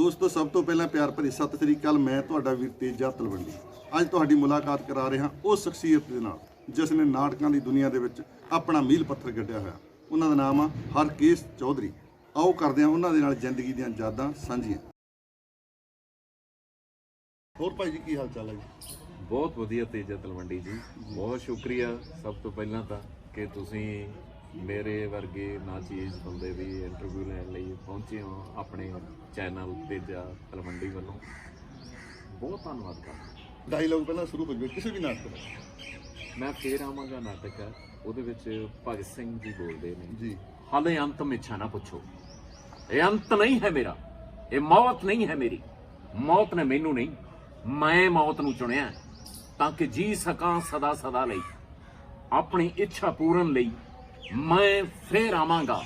ਦੋਸਤੋ, ਸਭ ਤੋਂ ਪਹਿਲਾਂ ਪਿਆਰ ਭਰੀ ਸਤਿ ਸ੍ਰੀ ਅਕਾਲ। ਮੈਂ ਤੁਹਾਡਾ ਵੀਰ ਤੇਜਾ ਤਲਵੰਡੀ। ਅੱਜ ਤੁਹਾਡੀ ਮੁਲਾਕਾਤ ਕਰਾ ਰਿਹਾ ਉਸ ਸ਼ਖਸੀਅਤ ਦੇ ਨਾਲ, ਜਿਸ ਨੇ ਨਾਟਕਾਂ ਦੀ ਦੁਨੀਆ ਦੇ ਵਿੱਚ ਆਪਣਾ ਮੀਲ ਪੱਥਰ ਗੱਡਿਆ ਹੋਇਆ। ਉਹਨਾਂ ਦਾ ਨਾਮ ਆ ਹਰਕੇਸ਼ ਚੌਧਰੀ। ਆਓ ਕਰਦੇ ਹਾਂ ਉਹਨਾਂ ਦੇ ਨਾਲ ਜ਼ਿੰਦਗੀ ਦੀਆਂ ਯਾਦਾਂ ਸਾਂਝੀਆਂ। ਹੋਰ ਭਾਈ ਜੀ, ਕੀ ਹਾਲ ਚਾਲ ਹੈ ਜੀ? ਬਹੁਤ ਵਧੀਆ ਤੇਜਾ ਤਲਵੰਡੀ ਜੀ। ਬਹੁਤ ਸ਼ੁਕਰੀਆ ਸਭ ਤੋਂ ਪਹਿਲਾਂ ਤਾਂ ਕਿ ਤੁਸੀਂ ਮੇਰੇ ਵਰਗੇ ਨਾਚੀਜ਼ ਬੰਦੇ ਦੀ ਇੰਟਰਵਿਊ ਲੈਣ ਲਈ ਪਹੁੰਚੇ ਹੋ ਆਪਣੇ ਚੈਨਲ ਤੇਜਾ ਤਲਵੰਡੀ ਵੱਲੋਂ। ਬਹੁਤ ਧੰਨਵਾਦ ਕਰਦਾ। ਡਾਇਲੌਗ ਪਹਿਲਾਂ ਸ਼ੁਰੂ ਹੋ ਜਾਵੇ ਕਿਸੇ ਵੀ ਨਾਟਕ ਦਾ। ਮੈਂ ਫੇਰ ਆਵਾਂਗਾ ਨਾਟਕ ਹੈ ਉਹਦੇ ਵਿੱਚ ਭਗਤ ਸਿੰਘ ਜੀ ਬੋਲਦੇ ਨੇ। ਜੀ। ਹਾਲੇ ਅੰਤ ਮਿੱਛਾ ਨਾ ਪੁੱਛੋ। ਇਹ ਅੰਤ ਨਹੀਂ ਹੈ ਮੇਰਾ। ਇਹ ਮੌਤ ਨਹੀਂ ਹੈ ਮੇਰੀ। ਮੌਤ ਨੇ ਮੈਨੂੰ ਨਹੀਂ ਮੈਂ ਮੌਤ ਨੂੰ ਚੁਣਿਆ ਤਾਂ ਕਿ ਜੀ ਸਕਾਂ ਸਦਾ ਸਦਾ ਲਈ। ਆਪਣੀ ਇੱਛਾ ਪੂਰਨ ਲਈ ਮੈਂ ਫੇਰ ਆਵਾਂਗਾ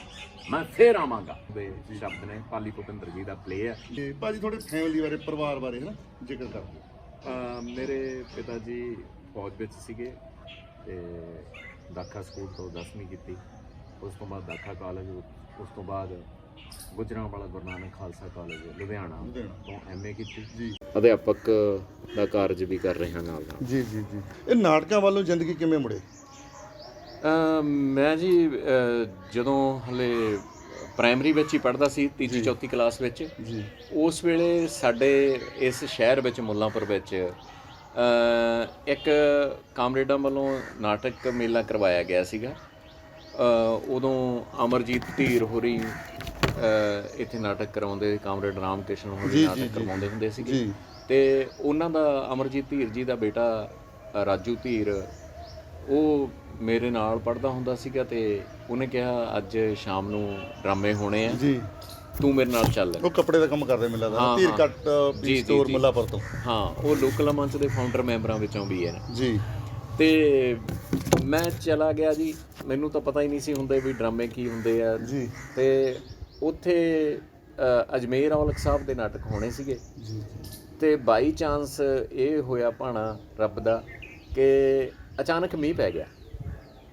ਮੈਂ ਫੇਰ ਆਵਾਂਗਾ। ਦੇ ਸ਼ਬਦ ਨੇ ਪਾਲੀ ਭੁਪਿੰਦਰ ਜੀ ਦਾ ਪਲੇ ਹੈ ਤੇ ਭਾਜੀ ਤੁਹਾਡੇ ਫੈਮਿਲੀ ਬਾਰੇ ਪਰਿਵਾਰ ਬਾਰੇ ਹੈ ਨਾ ਜ਼ਿਕਰ ਕਰ ਦਿਓ। ਅਹ ਮੇਰੇ ਪਿਤਾ ਜੀ ਫੌਜ ਵਿੱਚ ਸੀਗੇ ਤੇ ਦਾਖਾ ਸਕੂਲ ਤੋਂ 10ਵੀਂ ਕੀਤੀ। ਉਸ ਤੋਂ ਬਾਅਦ ਦਾਖਾ ਕਾਲਜ ਉਸ ਤੋਂ ਬਾਅਦ ਗੁਜਰਾਂਵਾਲਾ ਗੁਰੂ ਨਾਨਕ ਖਾਲਸਾ ਕਾਲਜ ਲੁਧਿਆਣਾ ਲੁਧਿਆਣਾ। ਤੋਂ ਐਮਏ ਕੀਤੀ। ਜੀ। ਅਧਿਆਪਕ ਦਾ ਕਾਰਜ ਵੀ ਕਰ ਰਹੇ ਹਾਂ ਨਾਲ ਨਾਲ। ਜੀ ਜੀ ਜੀ। ਇਹ ਨਾਟਕਾਂ ਵੱਲੋਂ ਜ਼ਿੰਦਗੀ ਕਿਵੇਂ ਮੁੜੇ? ਮੈਂ ਜੀ ਜਦੋਂ ਹਲੇ ਪ੍ਰਾਇਮਰੀ ਵਿੱਚ ਹੀ ਪੜ੍ਹਦਾ ਸੀ ਤੀਜੀ ਚੌਥੀ ਕਲਾਸ ਵਿੱਚ ਜੀ। ਉਸ ਵੇਲੇ ਸਾਡੇ ਇਸ ਸ਼ਹਿਰ ਵਿੱਚ ਮੁੱਲਾਂਪੁਰ ਵਿੱਚ ਇੱਕ ਕਾਮਰੇਡਾਂ ਵੱਲੋਂ ਨਾਟਕ ਮੇਲਾ ਕਰਵਾਇਆ ਗਿਆ ਸੀਗਾ। ਉਦੋਂ ਅਮਰਜੀਤ ਧੀਰ ਹੋਰੀ ਇੱਥੇ ਨਾਟਕ ਕਰਾਉਂਦੇ ਕਾਮਰੇਡ ਰਾਮ ਕ੍ਰਿਸ਼ਨ ਹੋਰੀ ਨਾਟਕ ਕਰਵਾਉਂਦੇ ਹੁੰਦੇ ਸੀਗੇ। ਤੇ ਉਹਨਾਂ ਦਾ ਅਮਰਜੀਤ ਧੀਰ ਜੀ ਦਾ ਬੇਟਾ ਰਾਜੂ ਧੀਰ ਉਹ ਮੇਰੇ ਨਾਲ ਪੜਦਾ ਹੁੰਦਾ ਸੀਗਾ ਤੇ ਉਹਨੇ ਕਿਹਾ ਅੱਜ ਸ਼ਾਮ ਨੂੰ ਡਰਾਮੇ ਹੋਣੇ ਆ। ਜੀ। ਤੂੰ ਮੇਰੇ ਨਾਲ ਚੱਲ। ਉਹ ਕੱਪੜੇ ਦਾ ਕੰਮ ਕਰਦੇ ਮੈਨੂੰ ਲੱਗਦਾ ਹਾਂ, ਧੀਰ। ਕੱਟ ਪੀ ਸਟੋਰ। ਮੁੱਲਾਪੁਰ ਤੋਂ। ਹਾਂ ਉਹ ਲੋਕਲ ਮੰਚ ਦੇ ਫਾਊਂਡਰ ਮੈਂਬਰਾਂ ਵਿੱਚੋਂ ਵੀ ਹੈ। ਜੀ। ਤੇ ਮੈਂ ਚਲਾ ਗਿਆ ਜੀ। ਮੈਨੂੰ ਤਾਂ ਪਤਾ ਹੀ ਨਹੀਂ ਸੀ ਹੁੰਦੇ ਵੀ ਡਰਾਮੇ ਕੀ ਹੁੰਦੇ ਆ। ਜੀ। ਤੇ ਉੱਥੇ ਅਜਮੇਰ ਔਲਖ ਸਾਹਿਬ ਦੇ ਨਾਟਕ ਹੋਣੇ ਸੀਗੇ। ਜੀ ਤੇ ਬਾਈ ਚਾਂਸ ਇਹ ਹੋਇਆ ਭਾਣਾ ਰੱਬ ਦਾ ਕਿ ਅਚਾਨਕ ਮੀਂਹ ਪੈ ਗਿਆ।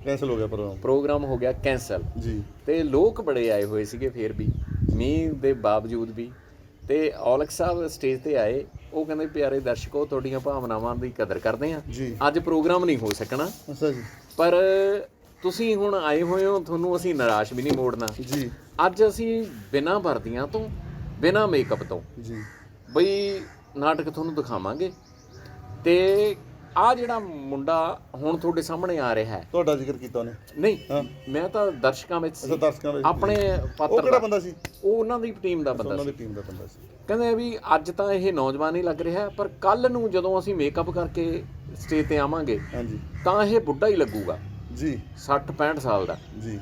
ਕੈਨਸਲ ਹੋ ਗਿਆ ਪ੍ਰੋਗਰਾਮ। ਪ੍ਰੋਗਰਾਮ ਹੋ ਗਿਆ ਕੈਂਸਲ। ਜੀ। ਤੇ ਲੋਕ ਬੜੇ ਆਏ ਹੋਏ ਸੀਗੇ ਫੇਰ ਵੀ। ਮੀਂਹ ਦੇ ਬਾਵਜੂਦ ਵੀ। ਤੇ ਔਲਖ ਸਾਹਿਬ ਸਟੇਜ ਤੇ ਆਏ। ਉਹ ਕਹਿੰਦੇ ਪਿਆਰੇ ਦਰਸ਼ਕੋ ਤੁਹਾਡੀਆਂ ਭਾਵਨਾਵਾਂ ਦੀ ਕਦਰ ਕਰਦੇ ਆ। ਅੱਜ ਪ੍ਰੋਗਰਾਮ ਨਹੀਂ ਹੋ ਸਕਣਾ। ਅੱਛਾ ਜੀ। ਪਰ ਤੁਸੀਂ ਹੁਣ ਆਏ ਹੋਏ ਹੋ ਤੁਹਾਨੂੰ ਅਸੀਂ ਨਿਰਾਸ਼ ਵੀ ਨਹੀਂ ਮੋੜਨਾ। ਜੀ। ਅੱਜ ਅਸੀਂ ਬਿਨਾਂ ਵਰਦੀਆਂ ਤੋਂ ਬਿਨਾਂ ਮੇਕਅਪ ਤੋਂ ਜੀ। ਬਈ ਨਾਟਕ ਤੁਹਾਨੂੰ ਦਿਖਾਵਾਂਗੇ। ਤੇ ਆ ਜਿਹੜਾ ਮੁੰਡਾ ਹੁਣ ਤੁਹਾਡੇ ਸਾਹਮਣੇ ਆ ਰਿਹਾ ਹੈ। ਤੁਹਾਡਾ ਜ਼ਿਕਰ ਕੀਤਾ ਉਹਨੇ? ਨਹੀਂ ਮੈਂ ਤਾਂ ਦਰਸ਼ਕਾਂ ਵਿੱਚ ਸੀ ਦਰਸ਼ਕਾਂ ਵਿੱਚ। ਆਪਣੇ ਉਹ ਪਾਤਰ ਕਿਹੜਾ ਦਾ ਬੰਦਾ ਸੀ? ਉਹ ਉਹਨਾਂ ਦੀ ਟੀਮ ਦਾ ਬੰਦਾ ਉਹਨਾਂ ਸੀ। ਦੀ ਟੀਮ ਦਾ ਬੰਦਾ ਸੀ। ਕਹਿੰਦੇ ਵੀ ਅੱਜ ਤਾਂ ਇਹ ਨੌਜਵਾਨ ਹੀ ਲੱਗ ਰਿਹਾ ਪਰ ਕੱਲ ਨੂੰ ਜਦੋਂ ਅਸੀਂ ਮੇਕਅਪ ਕਰਕੇ ਸਟੇਜ ਤੇ ਆਵਾਂਗੇ ਹਾਂਜੀ। ਤਾਂ ਇਹ ਬੁੱਢਾ ਹੀ ਲੱਗੂਗਾ। ਜੀ। 60 65 ਸਾਲ ਦਾ। ਜੀ।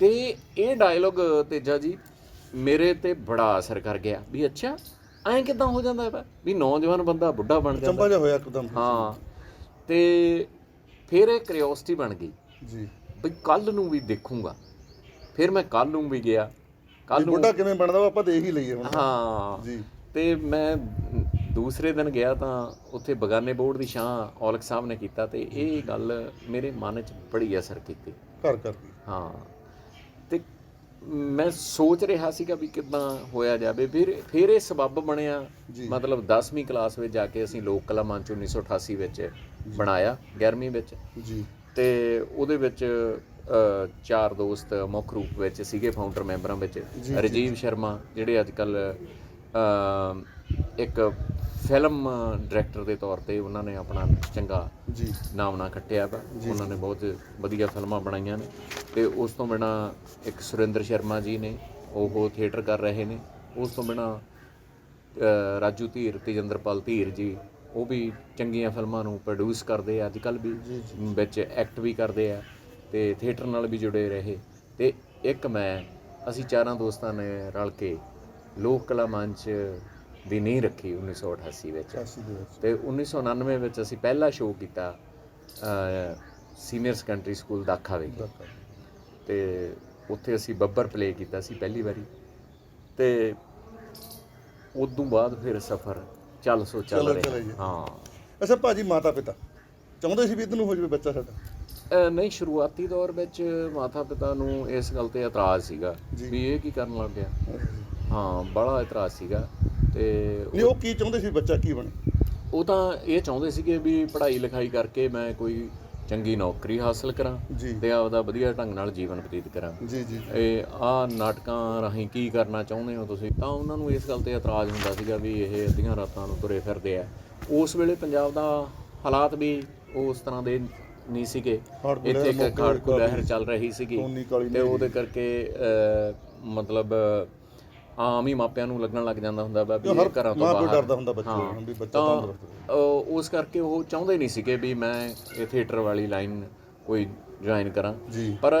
ਤੇ ਇਹ ਡਾਇਲੋਗ ਤੇਜਾ ਜੀ ਮੇਰੇ ਤੇ ਬੜਾ ਅਸਰ ਕਰ ਗਿਆ ਵੀ ਅੱਛਾ ਐਂ ਕਿਦਾਂ ਹੋ ਜਾਂਦਾ ਹੈ ਵੀ ਨੌਜਵਾਨ ਬੰਦਾ ਬੁੱਢਾ ਬਣ ਜਾਂਦਾ ਚੰਬਾ ਜਿਹਾ ਹੋਇਆ ਇੱਕਦਮ। ਹਾਂ। ਤੇ ਫਿਰ ਇਹ ਕਿਉਰਿਓਸਿਟੀ ਬਣ ਗਈ ਜੀ। ਵੀ ਕੱਲ ਨੂੰ ਵੀ ਦੇਖੂੰਗਾ। ਫਿਰ ਮੈਂ ਕੱਲ ਨੂੰ ਵੀ ਗਿਆ। ਕੱਲ ਨੂੰ ਬੁੱਢਾ ਕਿਵੇਂ ਬਣਦਾ ਉਹ ਆਪਾਂ ਦੇਖ ਹੀ ਲਈਏ ਹੁਣ। ਹਾਂ। ਜੀ। ਤੇ ਮੈਂ ਦੂਸਰੇ ਦਿਨ ਗਿਆ ਤਾਂ ਉੱਥੇ ਬਗਾਨੇ ਬੋਰਡ ਦੀ ਛਾਂ ਔਲਖ ਸਾਹਿਬ ਨੇ ਕੀਤਾ ਤੇ ਇਹ ਗੱਲ ਮੇਰੇ ਮਨ 'ਚ ਬੜੀ ਅਸਰ ਕੀਤੀ। ਘਰ ਦੀ। ਹਾਂ। ਤੇ ਮੈਂ ਸੋਚ ਰਿਹਾ ਸੀਗਾ ਵੀ ਕਿਦਾਂ ਹੋਇਆ ਜਾਵੇ। ਫਿਰ ਫਿਰ ਇਹ ਸਬੱਬ ਬਣਿਆ। ਮਤਲਬ 10ਵੀਂ ਕਲਾਸ ਵਿੱਚ ਜਾ ਕੇ ਅਸੀਂ ਲੋਕ ਕਲਾ ਮੰਚ 1988 ਵਿੱਚ ਬਣਾਇਆ 11ਵੀਂ ਵਿੱਚ। ਜੀ। ਤੇ ਉਹਦੇ ਵਿੱਚ ਚਾਰ ਦੋਸਤ ਮੁੱਖ ਰੂਪ ਵਿੱਚ ਸੀਗੇ ਫਾਊਂਡਰ ਮੈਂਬਰਾਂ ਵਿੱਚ। ਰਜੀਵ ਸ਼ਰਮਾ ਜਿਹੜੇ ਅੱਜ ਕੱਲ ਇੱਕ ਫਿਲਮ ਡਾਇਰੈਕਟਰ ਦੇ ਤੌਰ ਤੇ ਉਹਨਾਂ ਨੇ ਆਪਣਾ ਚੰਗਾ ਜੀ। ਨਾਮ ਨਾ ਖੱਟਿਆ ਵਾ। ਉਹਨਾਂ ਨੇ ਬਹੁਤ ਵਧੀਆ ਫਿਲਮਾਂ ਬਣਾਈਆਂ ਨੇ। ਤੇ ਉਸ ਤੋਂ ਬਿਨਾ ਇੱਕ ਸੁਰਿੰਦਰ ਸ਼ਰਮਾ ਜੀ ਨੇ ਉਹ ਥੀਏਟਰ ਕਰ ਰਹੇ ਨੇ। ਉਸ ਤੋਂ ਬਿਨਾ ਰਾਜੂ ਧੀਰ ਤੇਜਿੰਦਰਪਾਲ ਧੀਰ ਜੀ ਉਹ ਵੀ ਚੰਗੀਆਂ ਫਿਲਮਾਂ ਨੂੰ ਪ੍ਰੋਡਿਊਸ ਕਰਦੇ ਆ। ਅੱਜ ਕੱਲ ਵੀ ਵਿੱਚ ਐਕਟ ਵੀ ਕਰਦੇ ਆ ਤੇ ਥੀਏਟਰ ਨਾਲ ਵੀ ਜੁੜੇ ਰਹੇ। ਤੇ ਇੱਕ ਮੈਂ ਅਸੀਂ ਚਾਰਾਂ ਦੋਸਤਾਂ ਨੇ ਰਲ ਕੇ ਲੋਕ ਕਲਾ ਮੰਚ ਦੀ ਨੀਂਹ ਰੱਖੀ 1988 ਵਿੱਚ। 88 ਦੇ ਵਿੱਚ। ਤੇ 1999 ਵਿੱਚ ਅਸੀਂ ਪਹਿਲਾ ਸ਼ੋਅ ਕੀਤਾ ਸੀਨੀਅਰ ਸੈਕੰਡਰੀ ਸਕੂਲ ਦਾਖਾ ਵਿੱਚ ਦਾਖਾ। ਤੇ ਉੱਥੇ ਅਸੀਂ ਬੱਬਰ ਪਲੇ ਕੀਤਾ ਸੀ ਪਹਿਲੀ ਵਾਰੀ। ਤੇ ਉਦੋਂ ਬਾਅਦ ਫਿਰ ਸਫ਼ਰ ਚੱਲ ਸੋ ਚੱਲ ਚੱਲ ਰਿਹਾ। ਹਾਂ। ਅੱਛਾ ਭਾਜੀ ਮਾਤਾ ਪਿਤਾ ਚਾਹੁੰਦੇ ਸੀ ਵੀ ਇਧਰ ਨੂੰ ਹੋ ਜਾਵੇ ਬੱਚਾ ਸਾਡਾ? ਅਹ ਨਹੀਂ ਸ਼ੁਰੂਆਤੀ ਦੌਰ ਵਿੱਚ ਮਾਤਾ ਪਿਤਾ ਨੂੰ ਇਸ ਗੱਲ ਤੇ ਇਤਰਾਜ਼ ਸੀਗਾ ਵੀ ਇਹ ਕੀ ਕਰਨ ਲੱਗ ਗਿਆ। ਹਾਂ ਬੜਾ ਇਤਰਾਜ਼ ਸੀਗਾ ਤੇ ਨਹੀਂ ਉਹ ਕੀ ਚਾਹੁੰਦੇ ਸੀ ਬੱਚਾ ਕੀ ਬਣੇ? ਉਹ ਤਾਂ ਇਹ ਚਾਹੁੰਦੇ ਸੀਗੇ ਵੀ ਪੜ੍ਹਾਈ ਲਿਖਾਈ ਕਰਕੇ ਮੈਂ ਕੋਈ ਚੰਗੀ ਨੌਕਰੀ ਹਾਸਲ ਕਰਾਂ ਤੇ ਆਪਦਾ ਵਧੀਆ ਢੰਗ ਨਾਲ ਜੀਵਨ ਬਤੀਤ ਕਰਾਂ। ਜੀ ਜੀ। ਇਹ ਆ ਨਾਟਕਾਂ ਰਾਹੀਂ ਕੀ ਕਰਨਾ ਚਾਹੁੰਦੇ ਹੋ ਤੁਸੀਂ? ਤਾਂ ਉਹਨਾਂ ਨੂੰ ਇਸ ਗੱਲ ਤੇ ਇਤਰਾਜ਼ ਹੁੰਦਾ ਸੀਗਾ ਵੀ ਇਹ ਅੱਧੀਆਂ ਰਾਤਾਂ ਨੂੰ ਤੁਰੇ ਫਿਰਦੇ ਆ। ਉਸ ਵੇਲੇ ਪੰਜਾਬ ਦਾ ਹਾਲਾਤ ਵੀ ਉਸ ਤਰ੍ਹਾਂ ਦੇ ਨਹੀਂ ਸੀਗੇ। ਇੱਥੇ ਇੱਕ ਖਾੜਕੂ ਲਹਿਰ ਚੱਲ ਰਹੀ ਸੀਗੀ ਤੇ ਉਹਦੇ ਕਰਕੇ ਮਤਲਬ ਆਮ ਹੀ ਮਾਪਿਆਂ ਨੂੰ ਲੱਗਣ ਲੱਗ ਜਾਂਦਾ ਹੁੰਦਾ ਵਾ ਵੀ ਇਹ ਘਰਾਂ ਤੋਂ ਬਾਹਰ। ਡਰਦਾ ਹੁੰਦਾ ਬੱਚੇ ਹਾਂ। ਨੂੰ ਵੀ ਬੱਚਾ ਤਾਂ ਤੰਦਰੁਸਤ ਉਸ ਕਰਕੇ ਉਹ ਚਾਹੁੰਦੇ ਨਹੀਂ ਸੀਗੇ ਵੀ ਮੈਂ ਇਹ ਥੀਏਟਰ ਵਾਲੀ ਲਾਈਨ ਕੋਈ ਜੁਆਇਨ ਕਰਾਂ। ਪਰ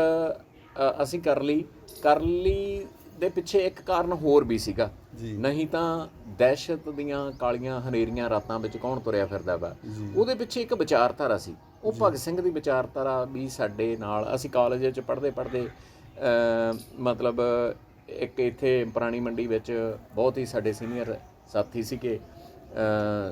ਅ, ਅਸੀਂ ਕਰ ਲਈ। ਕਰ ਲਈ ਦੇ ਪਿੱਛੇ ਇੱਕ ਕਾਰਨ ਹੋਰ ਵੀ ਸੀਗਾ। ਨਹੀਂ ਤਾਂ ਦਹਿਸ਼ਤ ਦੀਆਂ ਕਾਲੀਆਂ ਹਨੇਰੀਆਂ ਰਾਤਾਂ ਵਿੱਚ ਕੌਣ ਤੁਰਿਆ ਫਿਰਦਾ ਵਾ? ਉਹਦੇ ਪਿੱਛੇ ਇੱਕ ਵਿਚਾਰਧਾਰਾ ਸੀ। ਉਹ ਭਗਤ ਸਿੰਘ ਦੀ ਵਿਚਾਰਧਾਰਾ ਵੀ ਸਾਡੇ ਨਾਲ ਅਸੀਂ ਕਾਲਜ ਵਿੱਚ ਪੜ੍ਹਦੇ ਪੜ੍ਹਦੇ ਅ, ਮਤਲਬ ਇੱਕ ਇੱਥੇ ਪੁਰਾਣੀ ਮੰਡੀ ਵਿੱਚ ਬਹੁਤ ਹੀ ਸਾਡੇ ਸੀਨੀਅਰ ਸਾਥੀ ਸੀਗੇ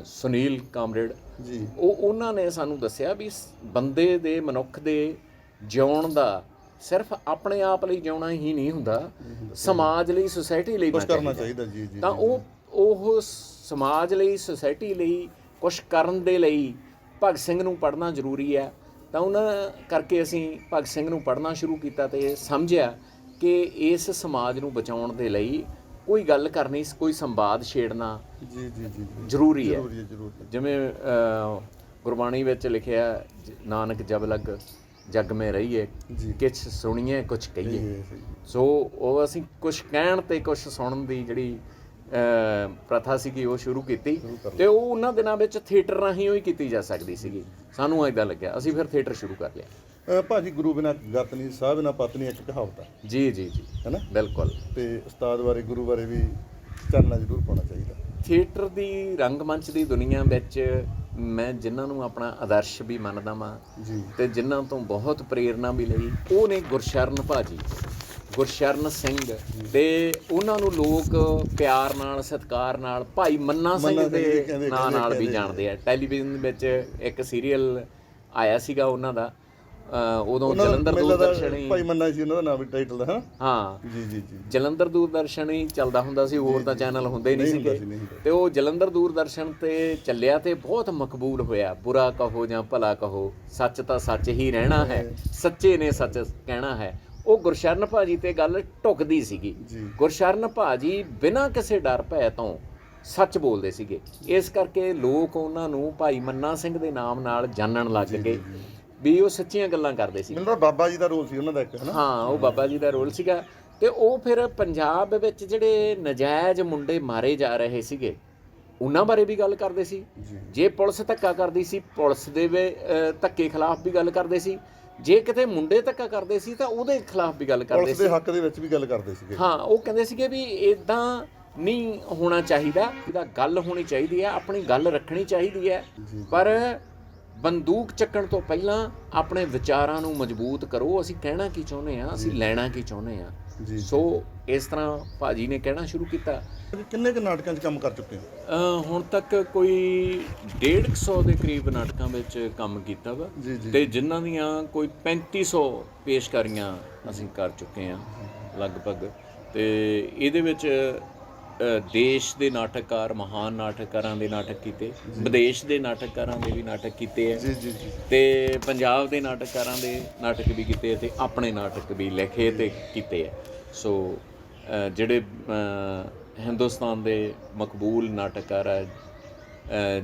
ਸੁਨੀਲ ਕਾਮਰੇਡ। ਜੀ। ਉਹ ਉਹਨਾਂ ਨੇ ਸਾਨੂੰ ਦੱਸਿਆ ਵੀ ਬੰਦੇ ਦੇ ਮਨੁੱਖ ਦੇ ਜਿਉਣ ਦਾ ਸਿਰਫ ਆਪਣੇ ਆਪ ਲਈ ਜਿਉਣਾ ਹੀ ਨਹੀਂ ਹੁੰਦਾ ਸਮਾਜ ਲਈ ਸੁਸਾਇਟੀ ਲਈ ਕੁਝ ਕਰਨਾ ਚਾਹੀਦਾ। ਚਾਹੀਦਾ ਜੀ ਜੀ ਤਾਂ ਉਹ ਉਹ ਸਮਾਜ ਲਈ ਸੁਸਾਇਟੀ ਲਈ ਕੁਝ ਕਰਨ ਦੇ ਲਈ ਭਗਤ ਸਿੰਘ ਨੂੰ ਪੜ੍ਹਨਾ ਜ਼ਰੂਰੀ ਹੈ। ਤਾਂ ਉਹਨਾਂ ਕਰਕੇ ਅਸੀਂ ਭਗਤ ਸਿੰਘ ਨੂੰ ਪੜ੍ਹਨਾ ਸ਼ੁਰੂ ਕੀਤਾ ਤੇ ਸਮਝਿਆ ਕਿ ਇਸ ਸਮਾਜ ਨੂੰ ਬਚਾਉਣ ਦੇ ਲਈ ਕੋਈ ਗੱਲ ਕਰਨੀ ਕੋਈ ਸੰਵਾਦ ਛੇੜਨਾ ਜੀ ਜੀ ਜੀ ਜ਼ਰੂਰੀ ਹੈ। ਜ਼ਰੂਰੀ ਹੈ ਜ਼ਰੂਰੀ ਹੈ। ਜਿਵੇਂ ਗੁਰਬਾਣੀ ਵਿੱਚ ਲਿਖਿਆ ਨਾਨਕ ਜਬ ਲਗ ਜਗ ਮੇ ਰਹੀਏ ਕਿਛ ਸੁਣੀਏ ਕੁਛ ਕਹੀਏ। ਸੋ ਉਹ ਅਸੀਂ ਕੁਛ ਕਹਿਣ ਤੇ ਕੁਛ ਸੁਣਨ ਦੀ ਜਿਹੜੀ ਪ੍ਰਥਾ ਸੀਗੀ ਉਹ ਸ਼ੁਰੂ ਕੀਤੀ ਤੇ ਉਹ ਉਹਨਾਂ ਦਿਨਾਂ ਵਿੱਚ ਥੀਏਟਰ ਰਾਹੀਂ ਉਹ ਹੀ ਕੀਤੀ ਜਾ ਸਕਦੀ ਸੀਗੀ। ਸਾਨੂੰ ਐਦਾਂ ਲੱਗਿਆ। ਅਸੀਂ ਫਿਰ ਥੀਏਟਰ ਸ਼ੁਰੂ ਕਰ ਲਿਆ। ਭਾਜੀ ਗੁਰੂ ਬਿਨਾ ਗਤ ਨਹੀਂ ਸਾਹ ਬਿਨਾ ਪਤਨੀ ਇੱਕ ਕਹਾਵਤ ਹੈ। ਜੀ ਜੀ ਜੀ। ਹੈਨਾ? ਬਿਲਕੁਲ। ਤੇ ਉਸਤਾਦ ਬਾਰੇ ਗੁਰੂ ਬਾਰੇ ਵੀ ਚਾਨਣਾ ਜ਼ਰੂਰ ਪਾਉਣਾ ਚਾਹੀਦਾ। ਥੀਏਟਰ ਦੀ ਰੰਗਮੰਚ ਦੀ ਦੁਨੀਆ ਵਿੱਚ ਮੈਂ ਜਿਨ੍ਹਾਂ ਨੂੰ ਆਪਣਾ ਆਦਰਸ਼ ਵੀ ਮੰਨਦਾ ਵਾਂ ਜੀ। ਤੇ ਜਿਨ੍ਹਾਂ ਤੋਂ ਬਹੁਤ ਪ੍ਰੇਰਣਾ ਵੀ ਲਈ ਉਹ ਨੇ ਗੁਰਸ਼ਰਨ ਭਾਜੀ। ਗੁਰਸ਼ਰਨ ਸਿੰਘ ਤੇ ਉਹਨਾਂ ਨੂੰ ਲੋਕ ਪਿਆਰ ਨਾਲ ਸਤਿਕਾਰ ਨਾਲ ਭਾਈ ਮੰਨਾ ਸਿੰਘ ਦੇ ਨਾਂ ਨਾਲ ਵੀ ਜਾਣਦੇ ਆ। ਟੈਲੀਵਿਜ਼ਨ ਵਿੱਚ ਇੱਕ ਸੀਰੀਅਲ ਆਇਆ ਸੀਗਾ ਉਹਨਾਂ ਦਾ। ਉਦੋਂ ਉਹਨਾਂ ਦਾ ਜਲੰਧਰ ਮੇਲਾ ਦਾ ਦੂਰਦਰਸ਼ਨ ਭਾਈ ਮੰਨਾ ਸੀ ਉਹਨਾਂ ਦਾ ਨਾਮ ਵੀ ਟਾਈਟਲ ਦਾ ਹਾਂ। ਹਾਂ। ਜੀ ਜੀ ਜੀ। ਜਲੰਧਰ ਦੂਰਦਰਸ਼ਨ ਹੀ ਚੱਲਦਾ ਹੁੰਦਾ ਸੀ ਹੋਰ ਤਾਂ ਚੈਨਲ ਹੁੰਦੇ ਹੀ ਨਹੀਂ ਨਹੀਂ ਹੁੰਦਾ ਸੀਗੇ। ਸੀ ਨਹੀਂ ਹੁੰਦਾ। ਤੇ ਉਹ ਜਲੰਧਰ ਦੂਰਦਰਸ਼ਨ ਤੇ ਚੱਲਿਆ ਤੇ ਬਹੁਤ ਮਕਬੂਲ ਹੋਇਆ। ਬੁਰਾ ਕਹੋ ਜਾਂ ਭਲਾ ਕਹੋ ਸੱਚ ਤਾਂ ਸੱਚ ਹੀ ਰਹਿਣਾ ਹੈ ਸੱਚੇ ਨੇ ਸੱਚ ਕਹਿਣਾ ਹੈ। ਉਹ ਗੁਰਸ਼ਰਨ ਭਾਜੀ ਤੇ ਗੱਲ ਢੁਕਦੀ ਸੀਗੀ। ਜੀ। ਗੁਰਸ਼ਰਨ ਭਾਜੀ ਬਿਨਾਂ ਕਿਸੇ ਡਰ ਭੈ ਤੋਂ ਸੱਚ ਬੋਲਦੇ ਸੀਗੇ। ਇਸ ਕਰਕੇ ਲੋਕ ਉਹਨਾਂ ਨੂੰ ਭਾਈ ਮੰਨਾ ਸਿੰਘ ਦੇ ਨਾਮ ਨਾਲ ਜਾਣਨ ਲੱਗ ਗਏ। ਵੀ ਉਹ ਸੱਚੀਆਂ ਗੱਲਾਂ ਕਰਦੇ ਸੀ। ਮੈਨੂੰ ਤਾਂ ਬਾਬਾ ਜੀ ਦਾ ਰੋਲ ਸੀ ਉਹਨਾਂ ਦਾ ਇੱਕ ਹੈਨਾ? ਹਾਂ ਉਹ ਬਾਬਾ ਜੀ ਦਾ ਰੋਲ ਸੀਗਾ। ਤੇ ਉਹ ਫਿਰ ਪੰਜਾਬ ਵਿੱਚ ਜਿਹੜੇ ਨਜਾਇਜ਼ ਮੁੰਡੇ ਮਾਰੇ ਜਾ ਰਹੇ ਸੀਗੇ ਉਹਨਾਂ ਬਾਰੇ ਵੀ ਗੱਲ ਕਰਦੇ ਸੀ। ਜੀ। ਪੁਲਿਸ ਧੱਕਾ ਕਰਦੀ ਸੀ ਪੁਲਿਸ ਦੇ ਵੇ ਧੱਕੇ ਖਿਲਾਫ ਵੀ ਗੱਲ ਕਰਦੇ ਸੀ। ਜੇ ਕਿਤੇ ਮੁੰਡੇ ਧੱਕਾ ਕਰਦੇ ਸੀ ਤਾਂ ਉਹਦੇ ਖਿਲਾਫ ਵੀ ਗੱਲ ਕਰਦੇ ਪੁਲਿਸ ਸੀ। ਦੇ ਹੱਕ ਦੇ ਵਿੱਚ ਵੀ ਗੱਲ ਕਰਦੇ ਸੀਗੇ। ਹਾਂ ਉਹ ਕਹਿੰਦੇ ਸੀਗੇ ਵੀ ਇਦਾਂ ਨਹੀਂ ਹੋਣਾ ਚਾਹੀਦਾ ਇਹਦਾ ਗੱਲ ਹੋਣੀ ਚਾਹੀਦੀ ਹੈ ਆਪਣੀ ਗੱਲ ਰੱਖਣੀ ਚਾਹੀਦੀ ਹੈ। ਪਰ ਬੰਦੂਕ ਚੱਕਣ ਤੋਂ ਪਹਿਲਾਂ ਆਪਣੇ ਵਿਚਾਰਾਂ ਨੂੰ ਮਜ਼ਬੂਤ ਕਰੋ ਅਸੀਂ ਕਹਿਣਾ ਕੀ ਚਾਹੁੰਦੇ ਆ ਅਸੀਂ ਲੈਣਾ ਕੀ ਚਾਹੁੰਦੇ ਆ ਸੋ ਇਸ ਤਰ੍ਹਾਂ ਭਾਜੀ ਨੇ ਕਹਿਣਾ ਸ਼ੁਰੂ ਕੀਤਾ। ਕਿੰਨੇ ਕੁ ਨਾਟਕਾਂ 'ਚ ਕੰਮ ਕਰ ਚੁੱਕੇ ਹੋ? ਹੁਣ ਤੱਕ ਕੋਈ 150 ਦੇ ਕਰੀਬ ਨਾਟਕਾਂ ਵਿੱਚ ਕੰਮ ਕੀਤਾ ਵਾ। ਤੇ ਜਿਨ੍ਹਾਂ ਦੀਆਂ ਕੋਈ 3500 ਪੇਸ਼ਕਾਰੀਆਂ ਅਸੀਂ ਕਰ ਚੁੱਕੇ ਆ ਲਗਭਗ। ਤੇ ਇਹਦੇ ਵਿੱਚ ਦੇਸ਼ ਦੇ ਨਾਟਕਕਾਰ ਮਹਾਨ ਨਾਟਕਕਾਰਾਂ ਦੇ ਨਾਟਕ ਕੀਤੇ ਵਿਦੇਸ਼ ਦੇ ਨਾਟਕਕਾਰਾਂ ਦੇ ਵੀ ਨਾਟਕ ਕੀਤੇ ਆ ਜੀ ਜੀ ਜੀ। ਤੇ ਪੰਜਾਬ ਦੇ ਨਾਟਕਕਾਰਾਂ ਦੇ ਨਾਟਕ ਵੀ ਕੀਤੇ ਤੇ ਆਪਣੇ ਨਾਟਕ ਵੀ ਲਿਖੇ ਤੇ ਕੀਤੇ ਆ ਸੋ ਜਿਹੜੇ ਹਿੰਦੁਸਤਾਨ ਦੇ ਮਕਬੂਲ ਨਾਟਕਕਾਰ ਅ,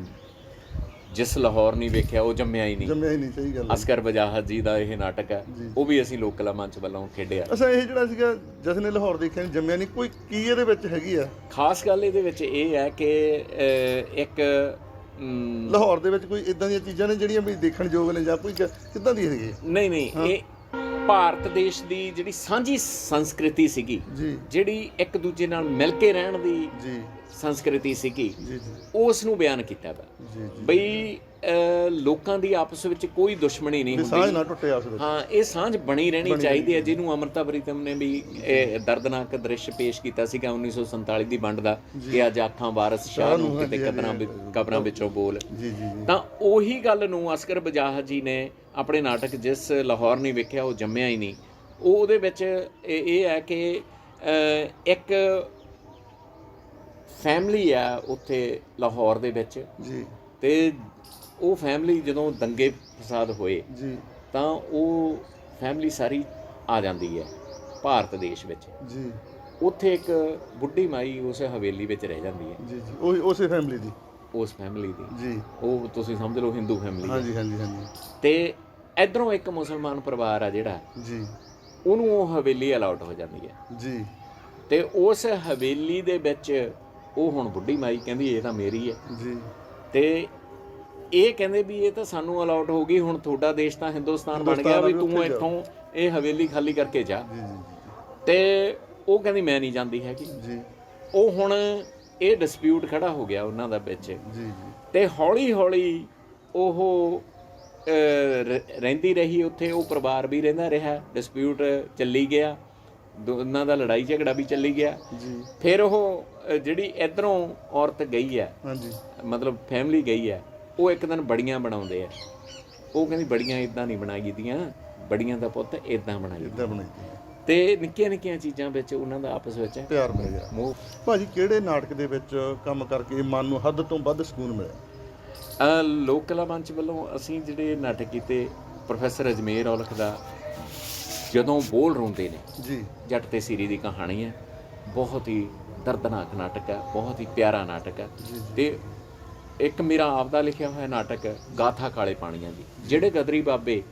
ਜਿਸ ਲਾਹੌਰ ਨਹੀਂ ਵੇਖਿਆ ਉਹ ਜੰਮਿਆ ਹੀ ਨਹੀਂ। ਜੰਮਿਆ ਹੀ ਨਹੀਂ ਸਹੀ ਗੱਲ ਹੈ। ਅਸਕਰ ਬਜਾਹਤ ਜੀ ਦਾ ਇਹ ਨਾਟਕ ਹੈ। ਉਹ ਵੀ ਅਸੀਂ ਲੋਕ ਕਲਾ ਮੰਚ ਵੱਲੋਂ ਖੇਡਿਆ। ਅੱਛਾ ਇਹ ਜਿਹੜਾ ਸੀਗਾ ਜਿਸ ਨੇ ਲਾਹੌਰ ਦੇਖਿਆ ਨਹੀਂ ਜੰਮਿਆ ਨਹੀਂ ਕੋਈ ਕੀ ਇਹਦੇ ਵਿੱਚ ਹੈਗੀ ਆ? ਖਾਸ ਗੱਲ ਇਹਦੇ ਵਿੱਚ ਇਹ ਹੈ ਕਿ ਇੱਕ ਲਾਹੌਰ ਦੇ ਵਿੱਚ ਕੋਈ ਇਦਾਂ ਦੀਆਂ ਚੀਜ਼ਾਂ ਨੇ ਜਿਹੜੀਆਂ ਵੀ ਦੇਖਣ ਯੋਗ ਨੇ ਜਾਂ ਕੋਈ ਕਿੱਦਾਂ ਦੀ ਹੈਗੀ ਨਹੀਂ ਨਹੀਂ ਇਹ ਭਾਰਤ ਦੇਸ਼ ਦੀ ਜਿਹੜੀ ਸਾਂਝੀ ਸੰਸਕ੍ਰਿਤੀ ਸੀਗੀ ਜਿਹੜੀ ਇੱਕ ਦੂਜੇ ਨਾਲ ਮਿਲ ਕੇ ਰਹਿਣ ਦੀ ਜੀ। ਸੰਸਕ੍ਰਿਤੀ ਸੀਗੀ ਉਸ ਨੂੰ ਬਿਆਨ ਕੀਤਾ ਜੀ ਬਈ ਲੋਕਾਂ ਦੀ ਆਪਸ ਵਿੱਚ ਕੋਈ ਦੁਸ਼ਮਣੀ ਨਹੀਂ ਵੀ ਸਾਂਝ ਹੁੰਦੀ ਨਾ ਟੁੱਟੇ ਆਪਸ ਵਿੱਚ। ਹਾਂ ਇਹ ਸਾਂਝ ਬਣੀ ਰਹਿਣੀ ਚਾਹੀਦੀ ਹੈ। ਜਿਹਨੂੰ ਅਮਰਤਾ ਪ੍ਰੀਤਮ ਨੇ ਵੀ ਇਹ ਦਰਦਨਾਕ ਦ੍ਰਿਸ਼ ਪੇਸ਼ ਕੀਤਾ ਸੀਗਾ 1947 ਦੀ ਵੰਡ ਦਾ ਕਿ ਅੱਜ ਆਖਾਂ ਵਾਰਸ ਸ਼ਾਹ ਨੂੰ ਕਿਤੇ ਵਿੱਚ ਕਬਰਾਂ ਵਿੱਚੋਂ ਬੋਲ। ਜੀ ਜੀ ਜੀ। ਤਾਂ ਉਹੀ ਗੱਲ ਨੂੰ ਅਸਕਰ ਬਜਾਹਤ ਜੀ ਨੇ ਆਪਣੇ ਨਾਟਕ ਜਿਸ ਲਾਹੌਰ ਨਹੀਂ ਵੇਖਿਆ ਉਹ ਜੰਮਿਆ ਹੀ ਨਹੀਂ। ਉਹ ਉਹਦੇ ਵਿੱਚ ਇਹ ਹੈ ਕਿ ਇੱਕ ਫੈਮਿਲੀ ਆ ਉੱਥੇ ਲਾਹੌਰ ਦੇ ਵਿੱਚ। ਜੀ। ਤੇ ਉਹ ਫੈਮਿਲੀ ਜਦੋਂ ਦੰਗੇ ਫਸਾਦ ਹੋਏ ਜੀ। ਤਾਂ ਉਹ ਫੈਮਿਲੀ ਸਾਰੀ ਆ ਜਾਂਦੀ ਹੈ ਭਾਰਤ ਦੇਸ਼ ਵਿੱਚ। ਜੀ। ਉੱਥੇ ਇੱਕ ਬੁੱਢੀ ਮਾਈ ਉਸ ਹਵੇਲੀ ਵਿੱਚ ਰਹਿ ਜਾਂਦੀ ਹੈ। ਜੀ ਜੀ। ਉਹ ਉਸੇ ਫੈਮਿਲੀ ਦੀ। ਉਸ ਫੈਮਿਲੀ ਦੀ। ਜੀ। ਉਹ ਤੁਸੀਂ ਸਮਝ ਲਓ ਹਿੰਦੂ ਫੈਮਿਲੀ ਹਾਂਜੀ ਹਾਂਜੀ ਹਾਂਜੀ। ਤੇ ਇਧਰੋਂ ਇੱਕ ਮੁਸਲਮਾਨ ਪਰਿਵਾਰ ਆ ਜਿਹੜਾ ਜੀ। ਉਹਨੂੰ ਉਹ ਹਵੇਲੀ ਅਲਾਉਟ ਹੋ ਜਾਂਦੀ ਹੈ। ਜੀ। ਤੇ ਉਸ ਹਵੇਲੀ ਦੇ ਵਿੱਚ ਉਹ ਹੁਣ ਬੁੱਢੀ ਮਾਈ ਕਹਿੰਦੀ ਇਹ ਤਾਂ ਮੇਰੀ ਹੈ। ਜੀ। ਤੇ ਇਹ ਕਹਿੰਦੇ ਵੀ ਇਹ ਤਾਂ ਸਾਨੂੰ ਅਲਾਉਟ ਹੋ ਗਈ ਹੁਣ ਤੁਹਾਡਾ ਦੇਸ਼ ਤਾਂ ਹਿੰਦੁਸਤਾਨ ਬਣ ਗਿਆ ਵੀ ਤੂੰ। ਇੱਥੋਂ ਇਹ ਹਵੇਲੀ ਖਾਲੀ ਕਰਕੇ ਜਾ। ਜੀ ਜੀ ਤੇ ਉਹ ਕਹਿੰਦੀ ਮੈਂ ਨਹੀਂ ਜਾਂਦੀ ਹੈਗੀ। ਜੀ। ਉਹ ਹੁਣ ਇਹ ਡਿਸਪਿਊਟ ਖੜਾ ਹੋ ਗਿਆ ਉਹਨਾਂ ਦਾ ਵਿੱਚ। ਜੀ ਜੀ। ਤੇ ਹੌਲੀ ਹੌਲੀ ਉਹ ਰਹਿੰਦੀ ਰਹੀ ਉੱਥੇ ਉਹ ਪਰਿਵਾਰ ਵੀ ਰਹਿੰਦਾ ਰਿਹਾ ਡਿਸਪਿਊਟ ਚੱਲੀ ਗਿਆ। ਦੋਨਾਂ ਦਾ ਲੜਾਈ ਝਗੜਾ ਵੀ ਚੱਲੀ ਗਿਆ। ਜੀ। ਫਿਰ ਉਹ ਜਿਹੜੀ ਇਧਰੋਂ ਔਰਤ ਗਈ ਹੈ ਹਾਂਜੀ। ਮਤਲਬ ਫੈਮਿਲੀ ਗਈ ਹੈ ਉਹ ਇੱਕ ਦਿਨ ਬੜੀਆਂ ਬਣਾਉਂਦੇ ਆ। ਉਹ ਕਹਿੰਦੀ ਬੜੀਆਂ ਇਦਾਂ ਨਹੀਂ ਬਣਾਈ ਦੀਆਂ ਬੜੀਆਂ ਦਾ ਪੁੱਤ ਇਦਾਂ ਬਣਾਈ ਇਦਾਂ ਬਣਾਈ। ਤੇ ਨਿੱਕੀਆਂ ਨਿੱਕੀਆਂ ਚੀਜ਼ਾਂ ਵਿੱਚ ਉਹਨਾਂ ਦਾ ਆਪਸ ਵਿੱਚ ਪਿਆਰ ਮਿਲ ਗਿਆ। ਮੋਹ। ਭਾਜੀ ਕਿਹੜੇ ਨਾਟਕ ਦੇ ਵਿੱਚ ਕੰਮ ਕਰਕੇ ਮਨ ਨੂੰ ਹੱਦ ਤੋਂ ਵੱਧ ਸਕੂਨ ਮਿਲਿਆ? ਅ, ਲੋਕ ਕਲਾ ਮੰਚ ਵੱਲੋਂ ਅਸੀਂ ਜਿਹੜੇ ਨਾਟਕ ਕੀਤੇ ਪ੍ਰੋਫੈਸਰ ਅਜਮੇਰ ਔਲਖ ਦਾ ਜਦੋਂ ਬੋਲ ਰੋਂਦੇ ਨੇ ਜੀ। ਜੱਟ ਤੇ ਸੀਰੀ ਦੀ ਕਹਾਣੀ ਹੈ ਬਹੁਤ ਹੀ ਦਰਦਨਾਕ ਨਾਟਕ ਹੈ ਬਹੁਤ ਹੀ ਪਿਆਰਾ ਨਾਟਕ ਹੈ। ਤੇ ਇੱਕ ਮੇਰਾ ਆਪ ਦਾ ਲਿਖਿਆ ਹੋਇਆ ਨਾਟਕ ਹੈ ਗਾਥਾ ਕਾਲੇ ਪਾਣੀਆਂ ਦੀ ਜਿਹੜੇ ਗਦਰੀ ਬਾਬੇ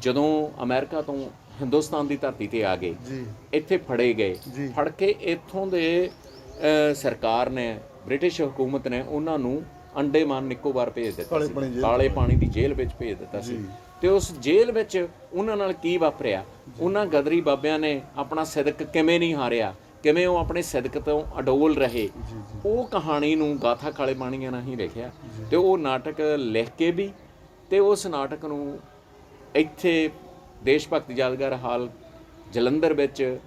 ਜਦੋਂ ਅਮਰੀਕਾ ਤੋਂ ਹਿੰਦੁਸਤਾਨ ਦੀ ਧਰਤੀ ਤੇ ਆ ਗਏ ਜੀ। ਇੱਥੇ ਫੜੇ ਗਏ। ਫੜ ਕੇ ਇੱਥੋਂ ਦੇ ਸਰਕਾਰ ਨੇ ਬ੍ਰਿਟਿਸ਼ ਹਕੂਮਤ ਨੇ ਉਹਨਾਂ ਨੂੰ ਅੰਡੇਮਾਨ ਨਿਕੋਬਾਰ ਭੇਜ ਦਿੱਤਾ ਸੀ। ਕਾਲੇ ਪਾਣੀ ਦੀ ਜੇਲ੍ਹ ਵਿੱਚ ਭੇਜ ਦਿੱਤਾ ਸੀ। ਤੇ ਉਸ ਜੇਲ੍ਹ ਵਿੱਚ ਉਹਨਾਂ ਨਾਲ ਕੀ ਵਾਪਰਿਆ? ਉਹਨਾਂ ਗਦਰੀ ਬਾਬਿਆਂ ਨੇ ਆਪਣਾ ਸਿਦਕ ਕਿਵੇਂ ਨਹੀਂ ਹਾਰਿਆ? ਕਿਵੇਂ ਉਹ ਆਪਣੇ ਸਿਦਕ ਤੋਂ ਅਡੋਲ ਰਹੇ? ਉਹ ਕਹਾਣੀ ਨੂੰ ਗਾਥਾ ਕਾਲੇ ਪਾਣੀਆਂ ਨਾਲ ਹੀ ਲਿਖਿਆ ਤੇ ਉਹ ਨਾਟਕ ਲਿਖ ਕੇ ਵੀ ਤੇ ਉਸ ਨਾਟਕ ਨੂੰ ਇੱਥੇ ਦੇਸ਼ ਭਗਤ ਯਾਦਗਾਰ ਹਾਲ ਜਲੰਧਰ ਵਿੱਚ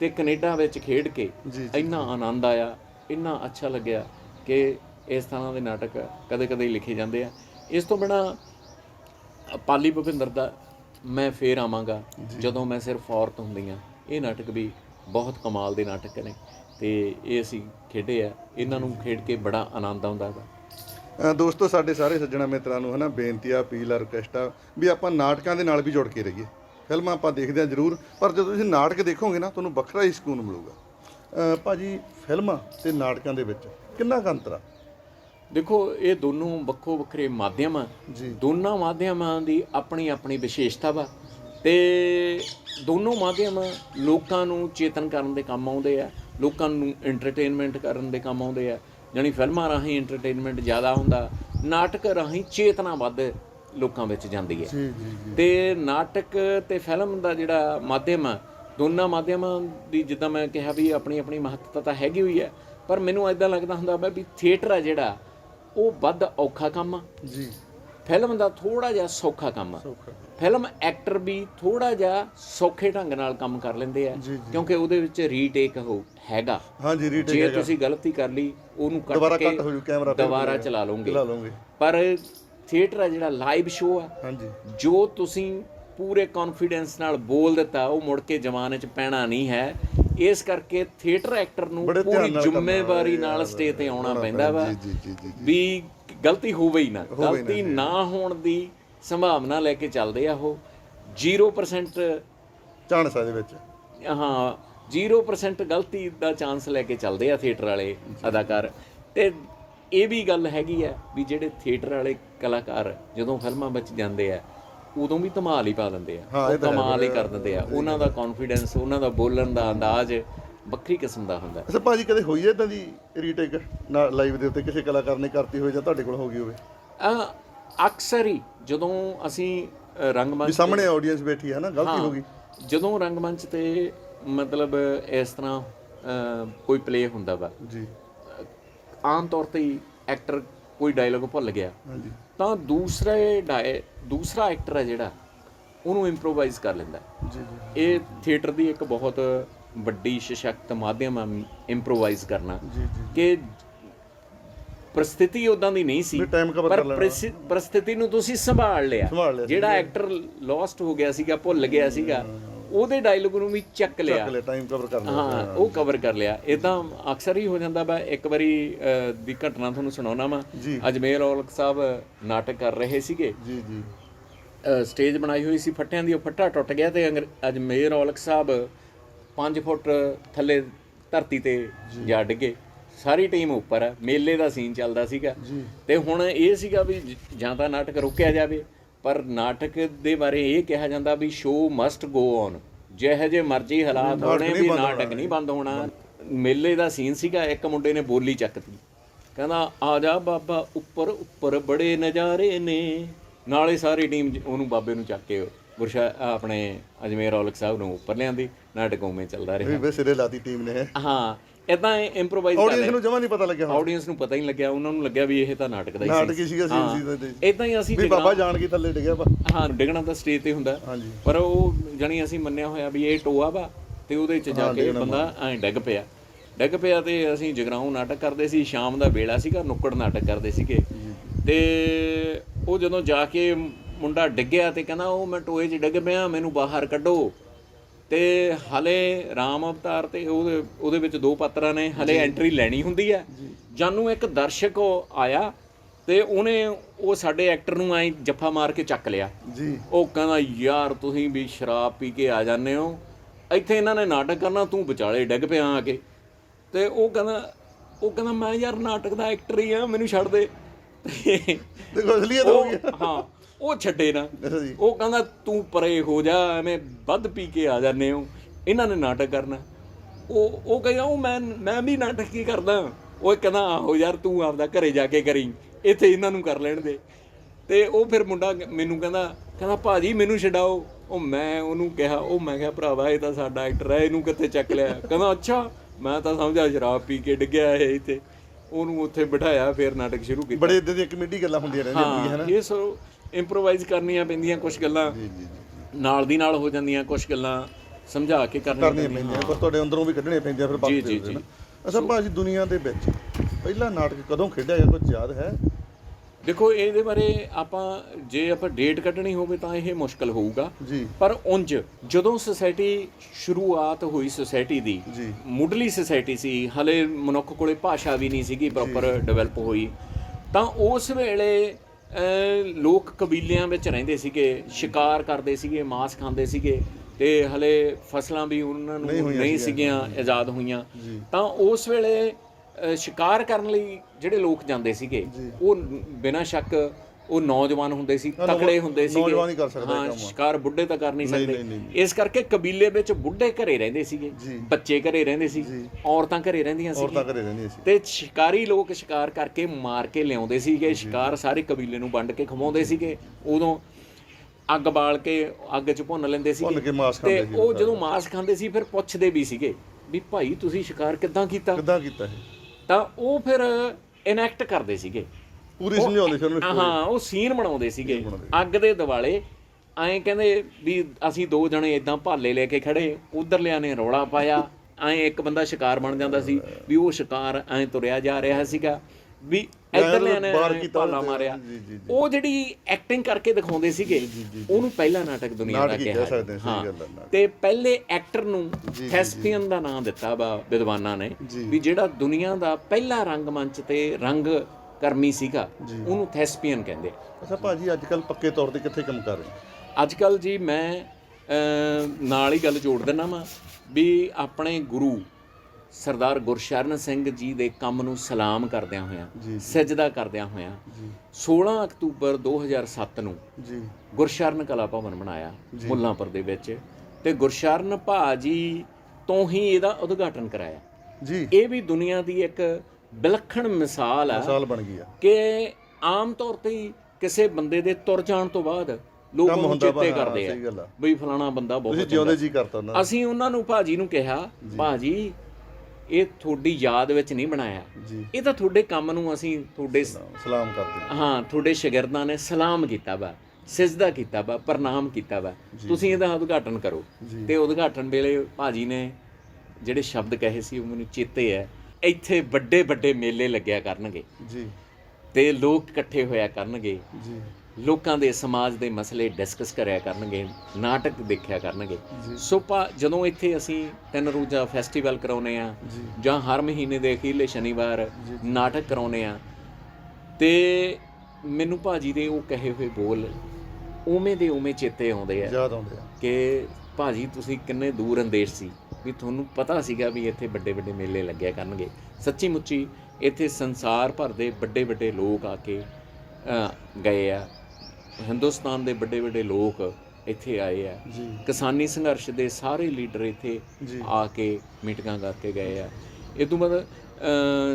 ਤੇ ਕੈਨੇਡਾ ਵਿੱਚ ਖੇਡ ਕੇ ਇੰਨਾ ਆਨੰਦ ਆਇਆ ਇੰਨਾ ਅੱਛਾ ਲੱਗਿਆ ਕਿ ਇਸ ਤਰ੍ਹਾਂ ਦੇ ਨਾਟਕ ਕਦੇ-ਕਦੇ ਲਿਖੇ ਜਾਂਦੇ ਆ। ਇਸ ਤੋਂ ਬਿਨਾ ਪਾਲੀ ਭੁਪਿੰਦਰ ਦਾ ਮੈਂ ਫੇਰ ਆਵਾਂਗਾ ਜਦੋਂ ਮੈਂ ਸਿਰਫ ਔਰਤ ਹੁੰਦੀ ਆ ਇਹ ਨਾਟਕ ਵੀ ਬਹੁਤ ਕਮਾਲ ਦੇ ਨਾਟਕ ਨੇ ਤੇ ਇਹ ਅਸੀਂ ਖੇਡੇ ਆ। ਇਹਨਾਂ ਨੂੰ ਖੇਡ ਕੇ ਬੜਾ ਆਨੰਦ ਆਉਂਦਾ ਅ, ਦੋਸਤੋ ਸਾਡੇ ਸਾਰੇ ਸੱਜਣਾ ਮਿੱਤਰਾਂ ਨੂੰ ਹਨਾ ਬੇਨਤੀ ਆ ਅਪੀਲ ਆ ਰਿਕਵੈਸਟ ਆ ਵੀ ਆਪਾਂ ਨਾਟਕਾਂ ਦੇ ਨਾਲ ਵੀ ਜੁੜ ਕੇ ਰਹੀਏ। ਫਿਲਮਾਂ ਆਪਾਂ ਦੇਖਦੇ ਆ ਜ਼ਰੂਰ ਪਰ ਜਦੋਂ ਤੁਸੀਂ ਨਾਟਕ ਦੇਖੋਗੇ ਨਾ ਤੁਹਾਨੂੰ ਵੱਖਰਾ ਹੀ ਸਕੂਨ ਮਿਲੂਗਾ। ਭਾਜੀ ਫਿਲਮਾਂ ਤੇ ਨਾਟਕਾਂ ਦੇ ਵਿੱਚ ਕਿੰਨਾ ਅੰਤਰ ਆ? ਦੇਖੋ ਇਹ ਦੋਨੋਂ ਵੱਖੋ ਵੱਖਰੇ ਮਾਧਿਅਮ ਆ। ਜੀ। ਦੋਨਾਂ ਮਾਧਿਅਮਾਂ ਦੀ ਆਪਣੀ ਆਪਣੀ ਵਿਸ਼ੇਸ਼ਤਾ ਵਾ। ਤੇ ਦੋਨੋਂ ਮਾਧਿਅਮ ਲੋਕਾਂ ਨੂੰ ਚੇਤਨ ਕਰਨ ਦੇ ਕੰਮ ਆਉਂਦੇ ਆ। ਲੋਕਾਂ ਨੂੰ ਐਂਟਰਟੇਨਮੈਂਟ ਕਰਨ ਦੇ ਕੰਮ ਆਉਂਦੇ ਆ। ਜਾਣੀ ਫਿਲਮਾਂ ਰਾਹੀਂ ਐਂਟਰਟੇਨਮੈਂਟ ਜ਼ਿਆਦਾ ਹੁੰਦਾ। ਨਾਟਕ ਰਾਹੀਂ ਚੇਤਨਾ ਵੱਧ ਲੋਕਾਂ ਵਿੱਚ ਜਾਂਦੀ ਹੈ ਤੇ ਨਾਟਕ ਤੇ ਫਿਲਮ ਦਾ ਜਿਹੜਾ ਮਾਧਿਅਮ ਆ ਦੋਨਾਂ ਮਾਧਿਅਮਾਂ ਦੀ ਜਿੱਦਾਂ ਮੈਂ ਕਿਹਾ ਵੀ ਆਪਣੀ ਆਪਣੀ ਮਹੱਤਤਾ ਤਾਂ ਹੈਗੀ ਹੋਈ ਹੈ ਪਰ ਮੈਨੂੰ ਇਦਾਂ ਲੱਗਦਾ ਹੁੰਦਾ ਵੀ ਥੀਏਟਰ ਆ ਜਿਹੜਾ ਉਹ ਵੱਧ ਔਖਾ ਕੰਮ ਆ। ਜੀ। ਫਿਲਮ ਦਾ ਥੋੜਾ ਜਿਹਾ ਸੌਖਾ ਕੰਮ ਆ। ਸੌਖਾ ਫਿਲਮ ਐਕਟਰ ਵੀ ਥੋੜਾ ਜਿਹਾ ਸੌਖੇ ਢੰਗ ਨਾਲ ਕੰਮ ਕਰ ਲੈਂਦੇ ਆ। ਕਿਉਂਕਿ ਉਹਦੇ ਵਿੱਚ ਰੀਟੇਕ ਹੋ ਹੈਗਾ। ਹਾਂਜੀ ਰੀਟੇਕ ਜੇ ਤੁਸੀਂ ਗਲਤੀ ਕਰ ਲਈ ਉਹਨੂੰ ਕੱਟ ਕੇ ਕੱਟ ਹੋ ਜੂ ਕੈਮਰਾ ਫਿਰ ਦੁਬਾਰਾ। ਚਲਾ ਲਓਗੇ। ਚਲਾ ਲਓਗੇ। ਪਰ ਥੀਏਟਰ ਆ ਜਿਹੜਾ ਲਾਈਵ ਸ਼ੋਅ ਆ ਹਾਂਜੀ। ਜੋ ਤੁਸੀਂ ਪੂਰੇ ਕੌਨਫੀਡੈਂਸ ਨਾਲ ਬੋਲ ਦਿੱਤਾ ਉਹ ਮੁੜ ਕੇ ਜਮਾਨੇ 'ਚ ਪੈਣਾ ਨਹੀਂ ਹੈ। ਇਸ ਕਰਕੇ ਥੀਏਟਰ ਐਕਟਰ ਨੂੰ ਪੂਰੀ ਜ਼ਿੰਮੇਵਾਰੀ ਨਾਲ ਸਟੇਜ ਤੇ ਆਉਣਾ ਪੈਂਦਾ ਵਾ। ਵੀ ਗਲਤੀ ਹੋਵੇ ਹੀ ਨਾ। ਗਲਤੀ। ਨਾ ਹੋਣ ਦੀ ਸੰਭਾਵਨਾ ਲੈ ਕੇ ਚੱਲਦੇ ਆ ਉਹ। 0% ਚਾਂਸ ਆ ਦੇ ਵਿੱਚ। ਹਾਂ 0% ਗਲਤੀ ਦਾ ਚਾਂਸ ਲੈ ਕੇ ਚੱਲਦੇ ਆ ਥੀਏਟਰ ਵਾਲੇ ਅਦਾਕਾਰ। ਤੇ ਇਹ ਵੀ ਗੱਲ ਹੈਗੀ ਆ ਵੀ ਜਿਹੜੇ ਥੀਏਟਰ ਵਾਲੇ ਕਲਾਕਾਰ ਜਦੋਂ ਫਿਲਮਾਂ ਵਿੱਚ ਜਾਂਦੇ ਆ ਉਦੋਂ ਵੀ ਧਮਾਲ ਹੀ ਪਾ ਦਿੰਦੇ ਆ। ਉਹ ਕਮਾਲ ਹੀ ਕਰ ਦਿੰਦੇ ਆ। ਉਹਨਾਂ ਦਾ ਕੌਨਫੀਡੈਂਸ ਉਹਨਾਂ ਦਾ ਬੋਲਣ ਦਾ ਅੰਦਾਜ਼ ਵੱਖਰੀ ਕਿਸਮ ਦਾ ਹੁੰਦਾ। ਅੱਛਾ ਭਾਜੀ ਕਦੇ ਹੋਈ ਹੈ ਇਦਾਂ ਦੀ ਰੀਟੇਕ ਲਾਈਵ ਦੇ ਉੱਤੇ ਕਿਸੇ ਕਲਾਕਾਰ ਨੇ ਕਰਤੀ ਹੋਵੇ ਜਾਂ ਤੁਹਾਡੇ ਕੋਲ ਹੋ ਗਈ ਹੋਵੇ? ਆ ਅਕਸਰ ਹੀ ਜਦੋਂ ਅਸੀਂ ਰੰਗਮੰਚ ਸਾਹਮਣੇ ਆਡੀਅנס ਬੈਠੀ ਹੈ ਨਾ ਗਲਤੀ ਹੋ। ਗਈ। ਜਦੋਂ ਰੰਗਮੰਚ ਤੇ ਮਤਲਬ ਇਸ ਤਰ੍ਹਾਂ ਕੋਈ ਪਲੇ ਹੁੰਦਾ ਵਾ ਜੀ। ਆਮ ਤੌਰ ਤੇ ਐਕਟਰ ਕੋਈ ਡਾਇਲੋਗ ਭੁੱਲ ਗਿਆ। ਹਾਂਜੀ। ਤਾਂ ਦੂਸਰੇ ਡਾਇ ਦੂਸਰਾ ਐਕਟਰ ਹੈ ਜਿਹੜਾ ਉਹਨੂੰ ਇੰਪਰੋਵਾਈਜ਼ ਕਰ ਲੈਂਦਾ। ਜੀ ਜੀ। ਇਹ ਥੀਏਟਰ ਦੀ ਇੱਕ ਬਹੁਤ ਵੱਡੀ ਸਸ਼ਕਤ ਮਾਧਿਅਮ ਹੈ ਇੰਪਰੋਵਾਈਜ਼ ਕਰਨਾ। ਕਿ ਪ੍ਰਸਥਿਤੀ ਉਦਾਂ ਦੀ ਨਹੀਂ ਸੀ ਪਰ ਪ੍ਰਸਥਿਤੀ ਨੂੰ ਤੁਸੀਂ ਸੰਭਾਲ ਲਿਆ। ਜਿਹੜਾ ਐਕਟਰ ਲੋਸਟ ਹੋ ਗਿਆ ਸੀਗਾ ਭੁੱਲ ਗਿਆ ਸੀਗਾ। ਉਹਦੇ ਡਾਇਲੋਗ ਨੂੰ ਵੀ ਚੱਕ ਲਿਆ। ਚੱਕ ਲੈ ਟਾਈਮ ਕਵਰ ਕਰ ਲਿਆ। ਹਾਂ ਉਹ ਕਵਰ ਕਰ ਲਿਆ। ਇਦਾਂ ਅਕਸਰ ਹੀ ਹੋ ਜਾਂਦਾ ਵਾ ਇੱਕ ਵਾਰੀ ਦੀ ਘਟਨਾ ਤੁਹਾਨੂੰ ਸੁਣਾਉਣਾ ਵਾ। ਅਜਮੇਰ ਔਲਖ ਸਾਹਿਬ ਨਾਟਕ ਕਰ ਰਹੇ ਸੀਗੇ। ਜੀ ਜੀ। ਸਟੇਜ ਬਣਾਈ ਹੋਈ ਸੀ ਫੱਟਿਆਂ ਦੀ ਉਹ ਫੱਟਾ ਟੁੱਟ ਗਿਆ ਤੇ ਅਜਮੇਰ ਔਲਖ ਸਾਹਿਬ 5 ਫੁੱਟ ਥੱਲੇ ਧਰਤੀ ਤੇ ਜਾ। ਡਿੱਗੇ। ਸਾਰੀ ਟੀਮ ਉੱਪਰ ਆ ਮੇਲੇ ਦਾ ਸੀਨ ਚੱਲਦਾ ਸੀਗਾ। ਤੇ ਹੁਣ ਇਹ ਸੀਗਾ ਵੀ ਜਾਂ ਤਾਂ ਨਾਟਕ ਰੁਕਿਆ ਜਾਵੇ ਪਰ ਨਾਟਕ ਦੇ ਬਾਰੇ ਇਹ ਕਿਹਾ ਜਾਂਦਾ ਵੀ ਸ਼ੋਅ ਮਸਟ ਗੋ ਔਨ ਜਿਹੇ ਜੇ ਮਰਜ਼ੀ ਹਾਲਾਤ ਹੋਣੇ ਵੀ ਨਾਟਕ ਨਹੀਂ ਬੰਦ ਹੋਣਾ। ਮੇਲੇ ਦਾ ਸੀਨ ਸੀਗਾ ਇੱਕ ਮੁੰਡੇ ਨੇ ਬੋਲੀ ਚੱਕਤੀ। ਕਹਿੰਦਾ ਆ ਜਾ ਬਾਬਾ ਉੱਪਰ ਉੱਪਰ ਬੜੇ ਨਜ਼ਾਰੇ ਨੇ। ਨਾਲੇ ਸਾਰੀ ਟੀਮ ਉਹਨੂੰ ਬਾਬੇ ਨੂੰ ਚੱਕ ਕੇ ਗੁਰਸ਼ਾ ਆਪਣੇ ਅਜਮੇਰ ਔਲਖ ਸਾਹਿਬ ਨੂੰ ਉੱਪਰ ਲਿਆਂਦੀ। ਨਾਟਕ ਉਵੇਂ ਚੱਲਦਾ ਰਿਹਾ। ਵੀ ਬੇ ਸਿਰੇ ਲਾਤੀ ਟੀਮ ਨੇ। ਹਾਂ ਇਦਾਂ ਇੰਪਰੋਵਾਈਜ਼ ਕਰ ਆਡੀਅנס ਨੂੰ ਜਮਾ ਨਹੀਂ ਪਤਾ ਲੱਗਿਆ ਆਡੀਅנס ਨੂੰ ਪਤਾ ਹੀ ਨਹੀਂ ਲੱਗਿਆ ਉਹਨਾਂ ਨੂੰ ਲੱਗਿਆ ਵੀ ਇਹ ਤਾਂ ਨਾਟਕ ਦਾ ਹੀ ਸੀ। ਨਾਟਕ ਹੀ। ਸੀਗਾ ਸੀਨ ਸੀ ਇਦਾਂ ਹੀ ਅਸੀਂ ਵੀ ਬਾਬਾ ਜਾਣ ਕੇ ਥੱਲੇ ਡਿੱਗਿਆ ਵਾ। ਹਾਂ ਡਿੱਗਣਾ ਤਾਂ ਸਟੇਜ ਤੇ ਹੁੰਦਾ। ਪਰ ਉਹ ਜਾਨੀ ਅਸੀਂ ਮੰਨਿਆ ਹੋਇਆ ਵੀ ਇਹ ਟੋਆ ਵਾ ਤੇ ਉਹਦੇ 'ਚ ਜਾ ਕੇ ਬੰਦਾ ਐਂ ਡਿੱਗ ਪਿਆ। ਡਿੱਗ ਪਿਆ ਤੇ ਅਸੀਂ ਜਗਰਾਉਂ ਨਾਟਕ ਕਰਦੇ ਸੀ ਸ਼ਾਮ ਦਾ ਵੇਲਾ ਸੀਗਾ ਨੁੱਕੜ ਨਾਟਕ ਕਰਦੇ ਸੀਗੇ। ਤੇ ਉਹ ਜਦੋਂ ਜਾ ਕੇ ਮੁੰਡਾ ਡਿੱਗਿਆ ਤੇ ਕਹਿੰਦਾ ਉਹ ਮੈਂ ਟੋਏ 'ਚ ਡਿੱਗ ਪਿਆ ਮੈਨੂੰ ਬਾਹਰ ਕੱਢੋ। ਤੇ ਹਲੇ ਰਾਮ ਅਵਤਾਰ ਤੇ ਉਹਦੇ ਉਹਦੇ ਵਿੱਚ ਦੋ ਪਾਤਰਾਂ ਨੇ ਹਲੇ ਐਂਟਰੀ ਲੈਣੀ ਹੁੰਦੀ ਹੈ। ਜਾਨੂੰ ਇੱਕ ਦਰਸ਼ਕ ਆਇਆ ਤੇ ਉਹਨੇ ਉਹ ਸਾਡੇ ਐਕਟਰ ਨੂੰ ਐਂ ਜੱਫਾ ਮਾਰ ਕੇ ਚੱਕ ਲਿਆ। ਜੀ। ਉਹ ਕਹਿੰਦਾ ਯਾਰ ਤੁਸੀਂ ਵੀ ਸ਼ਰਾਬ ਪੀ ਕੇ ਆ ਜਾਂਦੇ ਹੋ। ਇੱਥੇ ਇਹਨਾਂ ਨੇ ਨਾਟਕ ਕਰਨਾ ਤੂੰ ਵਿਚਾਲੇ ਡਿੱਗ ਪਿਆ ਆ ਕੇ। ਤੇ ਉਹ ਕਹਿੰਦਾ ਉਹ ਕਹਿੰਦਾ ਮੈਂ ਯਾਰ ਨਾਟਕ ਦਾ ਐਕਟਰ ਹੀ ਆ ਮੈਨੂੰ ਛੱਡ ਦੇ। ਤੇ ਅਸਲੀਅਤ ਹੋ ਹਾਂ ਉਹ ਛੱਡੇ ਨਾ। ਉਹ ਕਹਿੰਦਾ ਤੂੰ ਪਰੇ ਹੋ ਜਾ ਐਵੇਂ ਵੱਧ ਪੀ ਕੇ ਆ ਜਾਂਦੇ ਹੋ। ਇਹਨਾਂ ਨੇ ਨਾਟਕ ਕਰਨਾ। ਉਹ ਉਹ ਕਹਿੰਦਾ ਉਹ ਮੈਂ ਮੈਂ ਵੀ ਨਾਟਕ ਕੀ ਕਰਦਾ। ਉਹ ਕਹਿੰਦਾ ਆਹੋ ਯਾਰ ਤੂੰ ਆਪਦਾ ਘਰੇ ਜਾ ਕੇ ਕਰੀ। ਇੱਥੇ ਇਹਨਾਂ ਨੂੰ ਕਰ ਲੈਣ ਦੇ। ਤੇ ਉਹ ਫਿਰ ਮੁੰਡਾ ਮੈਨੂੰ ਕਹਿੰਦਾ ਕਹਿੰਦਾ ਭਾਜੀ ਮੈਨੂੰ ਛਡਾਓ। ਉਹ ਮੈਂ ਉਹਨੂੰ ਕਿਹਾ ਉਹ ਮੈਂ ਕਿਹਾ ਭਰਾਵਾ ਇਹ ਤਾਂ ਸਾਡਾ ਐਕਟਰ ਹੈ ਇਹਨੂੰ ਕਿੱਥੇ ਚੱਕ ਲਿਆ? ਕਹਿੰਦਾ ਅੱਛਾ ਮੈਂ ਤਾਂ ਸਮਝਿਆ ਸ਼ਰਾਬ ਪੀ ਕੇ ਡਿੱਗਿਆ ਇਹ ਇੱਥੇ। ਉਹਨੂੰ ਉੱਥੇ ਬਿਠਾਇਆ ਫਿਰ ਨਾਟਕ ਸ਼ੁਰੂ ਕੀਤਾ। ਬੜੇ ਇਦਾਂ ਦੀਆਂ ਕਮੇਡੀ ਗੱਲਾਂ ਹੁੰਦੀਆਂ ਰਹਿੰਦੀਆਂ ਹਾਂ ਇਹ ਸੋ ਇੰਪਰੋਵਾਈਜ਼ ਕਰਨੀਆਂ ਪੈਂਦੀਆਂ ਕੁਝ ਗੱਲਾਂ ਨਾਲ ਦੀ ਨਾਲ ਹੋ ਜਾਂਦੀਆਂ ਕੁਝ ਗੱਲਾਂ ਸਮਝਾ ਕੇ ਕਰਨੀਆਂ ਕਰਨੀਆਂ ਪੈਂਦੀਆਂ। ਪਰ ਤੁਹਾਡੇ ਅੰਦਰੋਂ ਵੀ ਕੱਢਣੀਆਂ ਪੈਂਦੀਆਂ ਫਿਰ ਜੀ, ਬਾਕੀ ਜੀ, ਨਾ। ਅੱਛਾ ਭਾਜੀ ਦੁਨੀਆ ਦੇ ਵਿੱਚ ਪਹਿਲਾ ਨਾਟਕ ਕਦੋਂ ਖੇਡਿਆ ਗਿਆ ਕੁਝ ਯਾਦ ਹੈ? ਦੇਖੋ ਇਹਦੇ ਬਾਰੇ ਆਪਾਂ ਜੇ ਆਪਾਂ ਡੇਟ ਕੱਢਣੀ ਹੋਵੇ ਤਾਂ ਇਹ ਮੁਸ਼ਕਲ ਹੋਊਗਾ। ਜੀ। ਪਰ ਉਂਝ ਜਦੋਂ ਸੁਸਾਇਟੀ ਸ਼ੁਰੂਆਤ ਹੋਈ ਸੁਸਾਇਟੀ ਦੀ ਜੀ। ਮੁੱਢਲੀ ਸੁਸਾਇਟੀ ਸੀ ਹਲੇ ਮਨੁੱਖ ਕੋਲੇ ਭਾਸ਼ਾ ਵੀ ਨਹੀਂ ਸੀਗੀ ਪ੍ਰੋਪਰ ਡਿਵੈਲਪ ਹੋਈ ਤਾਂ ਉਸ ਵੇਲੇ ਲੋਕ ਕਬੀਲਿਆਂ ਵਿੱਚ ਰਹਿੰਦੇ ਸੀਗੇ ਸ਼ਿਕਾਰ ਕਰਦੇ ਸੀਗੇ ਮਾंस ਖਾਂਦੇ ਸੀਗੇ ਤੇ ਹਲੇ ਫਸਲਾਂ ਵੀ ਉਹਨਾਂ ਨੂੰ ਨਹੀਂ ਸੀਗੀਆਂ। ਆਜ਼ਾਦ ਹੋਈਆਂ। ਤਾਂ ਉਸ ਵੇਲੇ ਸ਼ਿਕਾਰ ਕਰਨ ਲਈ ਜਿਹੜੇ ਲੋਕ ਜਾਂਦੇ ਸੀਗੇ ਉਹ ਬਿਨਾਂ ਸ਼ੱਕ ਉਹ ਨੌਜਵਾਨ ਹੁੰਦੇ ਸੀ ਤਕੜੇ ਹੁੰਦੇ ਸੀਗੇ। ਨੌਜਵਾਨ ਹੀ ਕਰ ਸਕਦਾ ਹਾਂ ਕੰਮ। ਸ਼ਿਕਾਰ ਬੁੱਢੇ ਤਾਂ ਕਰ ਨਹੀਂ ਸਕਦੇ। ਇਸ ਕਰਕੇ ਕਬੀਲੇ ਵਿੱਚ ਬੁੱਢੇ ਘਰੇ ਰਹਿੰਦੇ ਸੀਗੇ। ਬੱਚੇ ਘਰੇ ਰਹਿੰਦੇ ਸੀ। ਔਰਤਾਂ ਘਰੇ ਰਹਿੰਦੀਆਂ ਸੀ ਔਰਤਾਂ ਘਰੇ ਰਹਿੰਦੀਆਂ ਸੀ। ਤੇ ਸ਼ਿਕਾਰੀ ਲੋਕ ਸ਼ਿਕਾਰ ਕਰਕੇ ਮਾਰ ਕੇ ਲਿਆਉਂਦੇ ਸੀਗੇ। ਸ਼ਿਕਾਰ ਸਾਰੇ ਕਬੀਲੇ ਨੂੰ ਵੰਡ ਕੇ ਖਵਾਉਂਦੇ ਸੀਗੇ। ਉਦੋਂ ਅੱਗ ਬਾਲ ਕੇ ਅੱਗ 'ਚ ਭੁੰਨ ਲੈਂਦੇ ਸੀਗੇ। ਮਾਸ ਤੇ ਸੀ ਉਹ ਜਦੋਂ ਮਾਸ ਖਾਂਦੇ ਸੀ ਫਿਰ ਪੁੱਛਦੇ ਵੀ ਸੀਗੇ ਵੀ ਭਾਈ ਤੁਸੀਂ ਸ਼ਿਕਾਰ ਕਿੱਦਾਂ ਕੀਤਾ? ਕਿੱਦਾਂ ਕੀਤਾ ਇਹ? ਤਾਂ ਉਹ ਫਿਰ ਇਨੈਕਟ ਕਰਦੇ ਸੀਗੇ। ਪੂਰੀ ਸਮਝਾਉਂਦੇ ਸੀ ਉਹਨੂੰ ਹਾਂ ਉਹ ਸੀਨ ਬਣਾਉਂਦੇ ਸੀਗੇ। ਅੱਗ ਦੇ ਦਿਵਾਲੇ ਐਂ ਕਹਿੰਦੇ ਵੀ ਅਸੀਂ ਦੋ ਜਣੇ ਇਦਾਂ ਭਾਲੇ ਲੈ ਕੇ ਖੜੇ ਉਧਰ ਲਿਆ ਨੇ ਰੌਲਾ ਪਾਇਆ ਐਂ ਇੱਕ ਬੰਦਾ ਸ਼ਿਕਾਰ ਬਣ ਜਾਂਦਾ ਸੀ ਵੀ ਉਹ ਸ਼ਿਕਾਰ ਐਂ ਤੁਰਿਆ ਜਾ ਰਿਹਾ ਸੀਗਾ ਵੀ ਇੱਧਰ ਲਿਆ ਨੇ ਭਾਲਾ ਮਾਰਿਆ। ਉਹ ਜਿਹੜੀ ਐਕਟਿੰਗ ਕਰਕੇ ਦਿਖਾਉਂਦੇ ਸੀਗੇ ਉਹਨੂੰ ਪਹਿਲਾ ਨਾਟਕ ਦੁਨੀਆ ਦਾ ਕਿਹਾ। ਤੇ ਪਹਿਲੇ ਐਕਟਰ ਨੂੰ ਥੈਸਪੀਅਨ ਦਾ ਨਾਮ ਦਿੱਤਾ ਵਾ ਵਿਦਵਾਨਾਂ ਨੇ ਵੀ ਜਿਹੜਾ ਦੁਨੀਆ ਦਾ ਪਹਿਲਾ ਰੰਗਮੰਚ ਤੇ ਰੰਗ ਕਰਮੀ ਸੀਗਾ ਉਹਨੂੰ ਥੈਸਪੀਅਨ ਕਹਿੰਦੇ ਅੱਛਾ ਭਾਜੀ ਅੱਜ ਕੱਲ ਪੱਕੇ ਤੌਰ ਤੇ ਕਿੱਥੇ ਕੰਮ ਕਰ ਰਹੇ? ਅੱਜ ਕੱਲ ਜੀ ਮੈਂ ਨਾਲ ਹੀ ਗੱਲ ਜੋੜ ਦਿੰਦਾ ਵਾਂ ਵੀ ਆਪਣੇ ਗੁਰੂ ਸਰਦਾਰ ਗੁਰਸ਼ਰਨ ਸਿੰਘ ਜੀ ਦੇ ਕੰਮ ਨੂੰ ਸਲਾਮ ਕਰਦਿਆਂ ਹੋਇਆਂ ਸਜਦਾ ਕਰਦਿਆਂ ਹੋਇਆਂ 16 ਅਕਤੂਬਰ 2007 ਨੂੰ ਜੀ। ਗੁਰਸ਼ਰਨ ਕਲਾ ਭਵਨ ਬਣਾਇਆ ਮੁੱਲਾਂਪੁਰ ਦੇ ਵਿੱਚ ਤੇ ਗੁਰਸ਼ਰਨ ਭਾਜੀ ਤੋਂ ਹੀ ਇਹਦਾ ਉਦਘਾਟਨ ਕਰਾਇਆ। ਜੀ। ਇਹ ਵੀ ਦੁਨੀਆ ਦੀ ਇੱਕ ਵਿਲੱਖਣ ਮਿਸਾਲ ਆ ਸਾਲ ਬਣ ਗਈ ਆ। ਕਿ ਆਮ ਤੌਰ ਤੇ ਹੀ ਕਿਸੇ ਬੰਦੇ ਦੇ ਤੁਰ ਜਾਣ ਤੋਂ ਬਾਅਦ ਲੋਕ ਉਹਨੂੰ ਚੇਤੇ ਕਰਦੇ ਆ। ਬਈ ਫਲਾਣਾ ਬੰਦਾ ਬਹੁਤ ਤੁਸੀਂ ਜਿਉਂਦੇ ਜੀ ਕਰਤਾ ਨਾ। ਅਸੀਂ ਉਹਨਾਂ ਨੂੰ ਭਾਜੀ ਨੂੰ ਕਿਹਾ ਭਾਜੀ ਇਹ ਤੁਹਾਡੀ ਯਾਦ ਵਿੱਚ ਨਹੀਂ ਬਣਾਇਆ। ਇਹ ਤਾਂ ਤੁਹਾਡੇ ਕੰਮ ਨੂੰ ਅਸੀਂ ਤੁਹਾਡੇ ਸਲਾਮ ਕਰਦੇ ਹਾਂ। ਹਾਂ ਤੁਹਾਡੇ ਸ਼ਾਗਿਰਦਾਂ ਨੇ ਸਲਾਮ ਕੀਤਾ ਵਾ ਸਿਜਦਾ ਕੀਤਾ ਵਾ ਪ੍ਰਣਾਮ ਕੀਤਾ ਵਾ। ਤੁਸੀਂ ਇਹਦਾ ਉਦਘਾਟਨ ਕਰੋ। ਤੇ ਉਦਘਾਟਨ ਵੇਲੇ ਭਾਜੀ ਨੇ ਜਿਹੜੇ ਸ਼ਬਦ ਕਹੇ ਸੀ ਉਹ ਮੈਨੂੰ ਚੇਤੇ ਹੈ ਇੱਥੇ ਵੱਡੇ ਵੱਡੇ ਮੇਲੇ ਲੱਗਿਆ ਕਰਨਗੇ। ਜੀ। ਤੇ ਲੋਕ ਇਕੱਠੇ ਹੋਇਆ ਕਰਨਗੇ। ਜੀ। ਲੋਕਾਂ ਦੇ ਸਮਾਜ ਦੇ ਮਸਲੇ ਡਿਸਕਸ ਕਰਿਆ ਕਰਨਗੇ ਨਾਟਕ ਦੇਖਿਆ ਕਰਨਗੇ। ਸੋ ਪਾ ਜਦੋਂ ਇੱਥੇ ਅਸੀਂ ਤਿੰਨ ਰੋਜ਼ਾ ਫੈਸਟੀਵਲ ਕਰਾਉਨੇ ਆ ਜਾਂ। ਹਰ ਮਹੀਨੇ ਦੇ ਅਖੀਰਲੇ ਸ਼ਨੀਵਾਰ ਨਾਟਕ ਕਰਾਉਨੇ ਆ ਤੇ ਮੈਨੂੰ ਭਾਜੀ ਦੇ ਉਹ ਕਹੇ ਹੋਏ ਬੋਲ ਉਵੇਂ ਦੇ ਉਵੇਂ ਚੇਤੇ ਆਉਂਦੇ ਆ ਯਾਦ ਆਉਂਦੇ ਆ। ਕਿ ਭਾਜੀ ਤੁਸੀਂ ਕਿੰਨੇ ਦੂਰ ਅੰਦੇਸ਼ ਸੀ। ਵੀ ਤੁਹਾਨੂੰ ਪਤਾ ਸੀਗਾ ਵੀ ਇੱਥੇ ਵੱਡੇ ਵੱਡੇ ਮੇਲੇ ਲੱਗਿਆ ਕਰਨਗੇ। ਸੱਚੀ ਮੁੱਚੀ ਇੱਥੇ ਸੰਸਾਰ ਭਰ ਦੇ ਵੱਡੇ ਵੱਡੇ ਲੋਕ ਆ ਕੇ ਗਏ ਆ। ਹਿੰਦੁਸਤਾਨ ਦੇ ਵੱਡੇ ਵੱਡੇ ਲੋਕ ਇੱਥੇ ਆਏ ਆ। ਕਿਸਾਨੀ ਸੰਘਰਸ਼ ਦੇ ਸਾਰੇ ਲੀਡਰ ਇੱਥੇ। ਆ ਕੇ ਮੀਟਿੰਗਾਂ ਕਰਕੇ ਗਏ ਆ। ਇਹ ਤੋਂ ਬਾਅਦ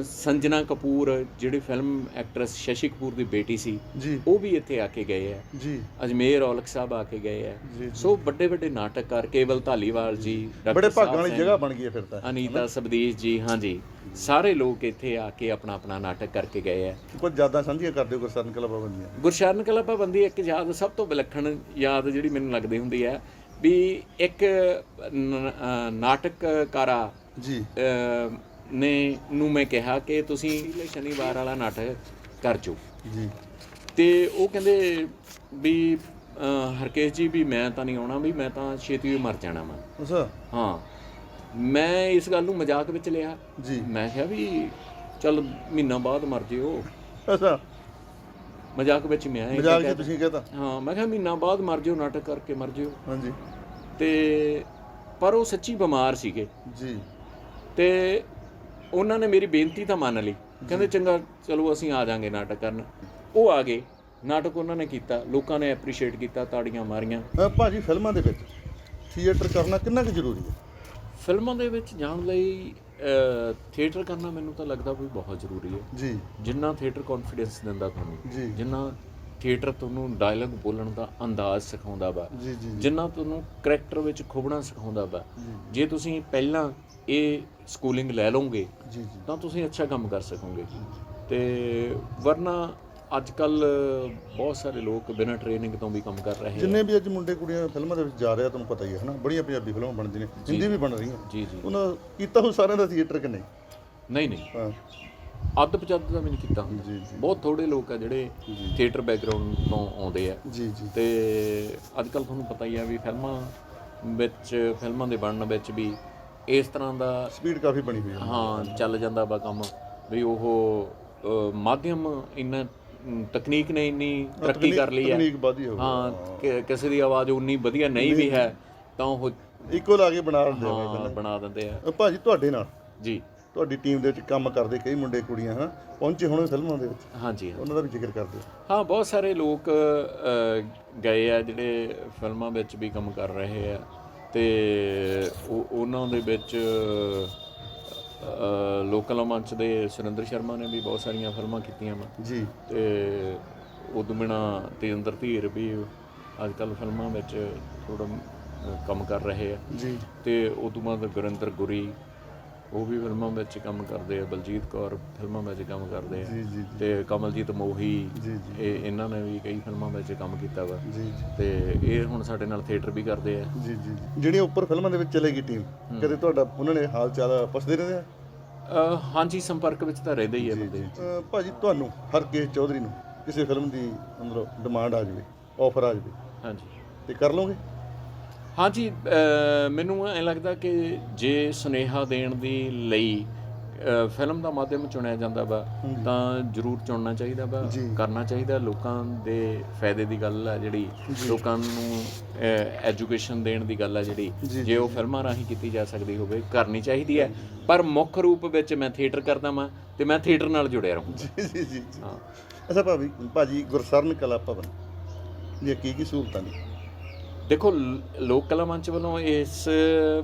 ਸੰਜਨਾ ਕਪੂਰ ਜਿਹੜੀ ਫਿਲਮ ਐਕਟਰੈਸ ਸ਼ਸ਼ੀ ਕਪੂਰ ਦੀ ਬੇਟੀ ਸੀ ਜੀ। ਉਹ ਵੀ ਇੱਥੇ ਆ ਕੇ ਗਏ ਆ। ਜੀ। ਅਜਮੇਰ ਔਲਖ ਸਾਹਿਬ ਆ ਕੇ ਗਏ ਆ। ਜੀ, ਸੋ ਵੱਡੇ ਵੱਡੇ ਨਾਟਕਕਾਰ ਕੇਵਲ ਧਾਲੀਵਾਲ ਜੀ ਬੜੇ ਭਾਗਾਂ ਵਾਲੀ ਜਗ੍ਹਾ ਬਣ ਗਈ ਹੈ ਫਿਰ ਤਾਂ। ਅਨੀਤਾ ਸਬਦੀਸ਼ ਜੀ ਹਾਂਜੀ ਸਾਰੇ ਲੋਕ ਇੱਥੇ ਆ ਕੇ ਆਪਣਾ ਆਪਣਾ ਨਾਟਕ ਕਰਕੇ ਗਏ ਆ। ਕੁਝ ਜ਼ਿਆਦਾ ਸਾਂਝੀਆਂ ਕਰਦੇ ਹੋ ਗੁਰਸਰਨ ਕਲਾ ਪਾਬੰਦੀਆਂ ਗੁਰਸ਼ਰਨ ਕਲਾ ਪਾਬੰਦੀ ਇੱਕ ਯਾਦ ਸਭ ਤੋਂ ਵਿਲੱਖਣ ਯਾਦ ਜਿਹੜੀ ਮੈਨੂੰ ਲੱਗਦੀ ਹੁੰਦੀ ਹੈ ਵੀ ਇੱਕ ਨਾਟਕਕਾਰਾ ਜੀ। ਨੇ ਨੂੰ ਮੈਂ ਕਿਹਾ ਕਿ ਤੁਸੀਂ ਸ਼ਨੀਵਾਰ ਵਾਲਾ ਨਾਟਕ ਕਰ ਜੋ। ਜੀ। ਤੇ ਉਹ ਕਹਿੰਦੇ ਵੀ ਹਰਕੇਸ਼ ਜੀ ਵੀ ਮੈਂ ਤਾਂ ਨਹੀਂ ਆਉਣਾ ਵੀ ਮੈਂ ਤਾਂ ਛੇਤੀ ਹੀ ਮਰ ਜਾਣਾ ਵਾ। ਅੱਛਾ। ਹਾਂ। ਮੈਂ ਇਸ ਗੱਲ ਨੂੰ ਮਜ਼ਾਕ ਵਿੱਚ ਲਿਆ। ਜੀ। ਮੈਂ ਕਿਹਾ ਵੀ ਚੱਲ ਮਹੀਨਾ ਬਾਅਦ ਮਰ ਜਿਓ। ਅੱਛਾ। ਮਜ਼ਾਕ ਵਿੱਚ ਮੈਂ ਇਹ ਮਜ਼ਾਕ ਜੀ ਤੁਸੀਂ ਕਹਤਾ। ਹਾਂ ਮੈਂ ਕਿਹਾ ਮਹੀਨਾ ਬਾਅਦ ਮਰ ਜਿਓ ਨਾਟਕ ਕਰਕੇ ਮਰ ਜਿਓ। ਹਾਂਜੀ। ਤੇ ਪਰ ਉਹ ਸੱਚੀ ਬਿਮਾਰ ਸੀਗੇ। ਜੀ। ਤੇ ਉਹਨਾਂ ਨੇ ਮੇਰੀ ਬੇਨਤੀ ਤਾਂ ਮੰਨ ਲਈ। ਕਹਿੰਦੇ ਚੰਗਾ ਚਲੋ ਅਸੀਂ ਆ ਜਾਾਂਗੇ ਨਾਟਕ ਕਰਨ। ਉਹ ਆ ਗਏ। ਨਾਟਕ ਉਹਨਾਂ ਨੇ ਕੀਤਾ। ਲੋਕਾਂ ਨੇ ਐਪਰੀਸ਼ੀਏਟ ਕੀਤਾ ਤਾੜੀਆਂ ਮਾਰੀਆਂ। ਭਾਜੀ ਫਿਲਮਾਂ ਦੇ ਵਿੱਚ ਥੀਏਟਰ ਕਰਨਾ ਕਿੰਨਾ ਕੁ ਜ਼ਰੂਰੀ ਹੈ? ਫਿਲਮਾਂ ਦੇ ਵਿੱਚ ਜਾਣ ਲਈ ਥੀਏਟਰ ਕਰਨਾ ਮੈਨੂੰ ਤਾਂ ਲੱਗਦਾ ਵੀ ਬਹੁਤ ਜ਼ਰੂਰੀ ਹੈ। ਜੀ। ਜਿੰਨਾ ਥੀਏਟਰ ਕੌਨਫੀਡੈਂਸ ਦਿੰਦਾ ਤੁਹਾਨੂੰ ਜਿੰਨਾ ਥੀਏਟਰ ਤੁਹਾਨੂੰ ਡਾਇਲੌਗ ਬੋਲਣ ਦਾ ਅੰਦਾਜ਼ ਸਿਖਾਉਂਦਾ ਵਾ ਜੀ ਜੀ ਜਿੰਨਾ ਤੁਹਾਨੂੰ ਕਰੈਕਟਰ ਵਿੱਚ ਖੁਬਣਾ ਸਿਖਾਉਂਦਾ ਵਾ। ਜੇ ਤੁਸੀਂ ਪਹਿਲਾਂ ਇਹ ਸਕੂਲਿੰਗ ਲੈ ਲਓਗੇ ਜੀ ਜੀ। ਤਾਂ ਤੁਸੀਂ ਅੱਛਾ ਕੰਮ ਕਰ ਸਕੋਗੇ। ਤੇ ਵਰਨਾ ਅੱਜ ਕੱਲ ਬਹੁਤ ਸਾਰੇ ਲੋਕ ਬਿਨਾਂ ਟ੍ਰੇਨਿੰਗ ਤੋਂ ਵੀ ਕੰਮ ਕਰ ਰਹੇ ਜਿੰਨੇ ਵੀ ਅੱਜ ਮੁੰਡੇ ਕੁੜੀਆਂ ਫਿਲਮਾਂ ਦੇ ਵਿੱਚ ਜਾ ਰਹੇ ਆ ਤੁਹਾਨੂੰ ਪਤਾ ਹੀ ਹੈ ਹਨਾ? ਬੜੀਆਂ ਪੰਜਾਬੀ ਫਿਲਮਾਂ ਬਣਦੀਆਂ ਨੇ ਹਿੰਦੀ ਵੀ ਬਣ ਰਹੀਆਂ। ਜੀ ਜੀ। ਉਹਨਾਂ ਕੀਤਾ ਹੋ ਸਾਰਿਆਂ ਦਾ ਥੀਏਟਰ ਕਿ ਨਹੀਂ? ਨਹੀਂ ਨਹੀਂ। ਹਾਂ। ਅੱਧ ਪਚੱਧ ਦਾ ਵੀ ਨਹੀਂ ਕੀਤਾ ਹੁੰਦਾ। ਜੀ ਜੀ। ਬਹੁਤ ਥੋੜੇ ਲੋਕ ਆ ਜਿਹੜੇ ਥੀਏਟਰ ਬੈਕਗ੍ਰਾਉਂਡ ਤੋਂ ਆਉਂਦੇ ਆ। ਜੀ ਜੀ। ਤੇ ਅੱਜ ਕੱਲ ਤੁਹਾਨੂੰ ਪਤਾ ਹੀ ਆ ਵੀ ਫਿਲਮਾਂ ਵਿੱਚ ਫਿਲਮਾਂ ਦੇ ਬਣਨ ਵਿੱਚ ਵੀ ਇਸ ਤਰ੍ਹਾਂ ਦਾ ਸਪੀਡ ਕਾਫੀ ਬਣੀ ਹੋਈ ਹੈ। ਹਾਂ ਚੱਲ ਜਾਂਦਾ ਵਾ ਕੰਮ। ਵੀ ਉਹ ਮਾਧਿਅਮ ਇੰਨਾ ਤਕਨੀਕ ਨੇ ਇੰਨੀ ਤਰੱਕੀ ਕਰ ਲਈ ਹੈ। ਤਕਨੀਕ ਵਧੀ ਹੋ ਹਾਂ। ਕਿਸੇ ਦੀ ਆਵਾਜ਼ ਉਨੀ ਵਧੀਆ ਨਹੀਂ ਵੀ ਹੈ ਤਾਂ ਉਹ ਇੱਕੋ ਲਾ ਕੇ ਬਣਾ ਦਿੰਦੇ ਆ ਬਣਾ ਦਿੰਦੇ ਆ। ਭਾਜੀ ਤੁਹਾਡੇ ਨਾਲ? ਜੀ। ਤੁਹਾਡੀ ਟੀਮ ਦੇ ਵਿੱਚ ਕੰਮ ਕਰਦੇ ਕਈ ਮੁੰਡੇ ਕੁੜੀਆਂ ਹਨਾ? ਪਹੁੰਚੇ ਹੋਣੇ ਫਿਲਮਾਂ ਦੇ ਵਿੱਚ? ਹਾਂਜੀ। ਉਹਨਾਂ ਦਾ ਵੀ ਜ਼ਿਕਰ ਕਰਦੇ ਹਾਂ ਬਹੁਤ ਸਾਰੇ ਲੋਕ ਗਏ ਆ ਜਿਹੜੇ ਫਿਲਮਾਂ ਵਿੱਚ ਵੀ ਕੰਮ ਕਰ ਰਹੇ ਆ। ਤੇ ਉਹ ਉਹਨਾਂ ਦੇ ਵਿੱਚ ਲੋਕਲ ਮੰਚ ਦੇ ਸੁਰਿੰਦਰ ਸ਼ਰਮਾ ਨੇ ਵੀ ਬਹੁਤ ਸਾਰੀਆਂ ਫਿਲਮਾਂ ਕੀਤੀਆਂ ਵਾ। ਜੀ। ਤੇ ਉਦੋਂ ਬਿਨਾ ਤੇਜਿੰਦਰ ਧੀਰ ਵੀ ਅੱਜ ਕੱਲ ਫਿਲਮਾਂ ਵਿੱਚ ਥੋੜਾ ਕੰਮ ਕਰ ਰਹੇ ਆ। ਜੀ। ਤੇ ਉਦੋਂ ਬਾਅਦ ਗੁਰਿੰਦਰ ਗੁਰੀ ਉਹ ਵੀ ਫਿਲਮਾਂ ਵਿੱਚ ਕੰਮ ਕਰਦੇ ਆ ਬਲਜੀਤ ਕੌਰ ਫਿਲਮਾਂ ਵਿੱਚ ਕੰਮ ਕਰਦੇ ਆ। ਜੀ ਜੀ ਤੇ ਕਮਲਜੀਤ ਮੋਹੀ ਜੀ ਜੀ। ਇਹ ਇਹਨਾਂ ਨੇ ਵੀ ਕਈ ਫਿਲਮਾਂ ਵਿੱਚ ਕੰਮ ਕੀਤਾ ਵਾ। ਜੀ ਤੇ ਇਹ ਹੁਣ ਸਾਡੇ ਨਾਲ ਥੀਏਟਰ ਵੀ ਕਰਦੇ ਆ। ਜੀ ਜੀ ਜਿਹੜੀਆਂ ਉੱਪਰ ਫਿਲਮਾਂ ਦੇ ਵਿੱਚ ਚਲੇਗੀ ਟੀਮ ਕਦੇ ਤੁਹਾਡਾ ਉਹਨਾਂ ਨੇ ਹਾਲ ਚਾਲ ਪੁੱਛਦੇ ਰਹਿੰਦੇ ਆ? ਹਾਂਜੀ ਸੰਪਰਕ ਵਿੱਚ ਤਾਂ ਰਹਿੰਦੇ ਹੀ ਆ ਬੰਦੇ। ਭਾਜੀ ਤੁਹਾਨੂੰ ਹਰਕੇਸ਼ ਚੌਧਰੀ ਨੂੰ ਕਿਸੇ ਫਿਲਮ ਦੀ ਅੰਦਰੋਂ ਡਿਮਾਂਡ ਆ ਜਾਵੇ ਆਫਰ ਆ ਜਾਵੇ ਹਾਂਜੀ। ਤੇ ਕਰ ਲਓਗੇ? ਹਾਂਜੀ ਮੈਨੂੰ ਐ ਲੱਗਦਾ ਕਿ ਜੇ ਸੁਨੇਹਾ ਦੇਣ ਦੀ ਲਈ ਫਿਲਮ ਦਾ ਮਾਧਿਅਮ ਚੁਣਿਆ ਜਾਂਦਾ ਵਾ ਤਾਂ ਜ਼ਰੂਰ ਚੁਣਨਾ ਚਾਹੀਦਾ ਵਾ ਕਰਨਾ ਚਾਹੀਦਾ। ਲੋਕਾਂ ਦੇ ਫਾਇਦੇ ਦੀ ਗੱਲ ਆ ਜਿਹੜੀ ਲੋਕਾਂ ਨੂੰ ਐਜੂਕੇਸ਼ਨ ਦੇਣ ਦੀ ਗੱਲ ਆ ਜਿਹੜੀ ਜੇ ਉਹ ਫਿਲਮਾਂ ਰਾਹੀਂ ਕੀਤੀ ਜਾ ਸਕਦੀ ਹੋਵੇ ਕਰਨੀ ਚਾਹੀਦੀ ਹੈ। ਪਰ ਮੁੱਖ ਰੂਪ ਵਿੱਚ ਮੈਂ ਥੀਏਟਰ ਕਰਦਾ ਵਾਂ ਤੇ ਮੈਂ ਥੀਏਟਰ ਨਾਲ ਜੁੜਿਆ ਰਹੂੰ ਜੀ ਜੀ ਜੀ। ਹਾਂ। ਅੱਛਾ ਭਾਜੀ ਭਾਜੀ ਗੁਰਸਰਨ ਕਲਾ ਭਵਨ ਦੀਆਂ ਕੀ ਕੀ ਸਹੂਲਤਾਂ ਨੇ? ਦੇਖੋ ਲੋਕ ਕਲਾ ਮੰਚ ਵੱਲੋਂ ਇਸ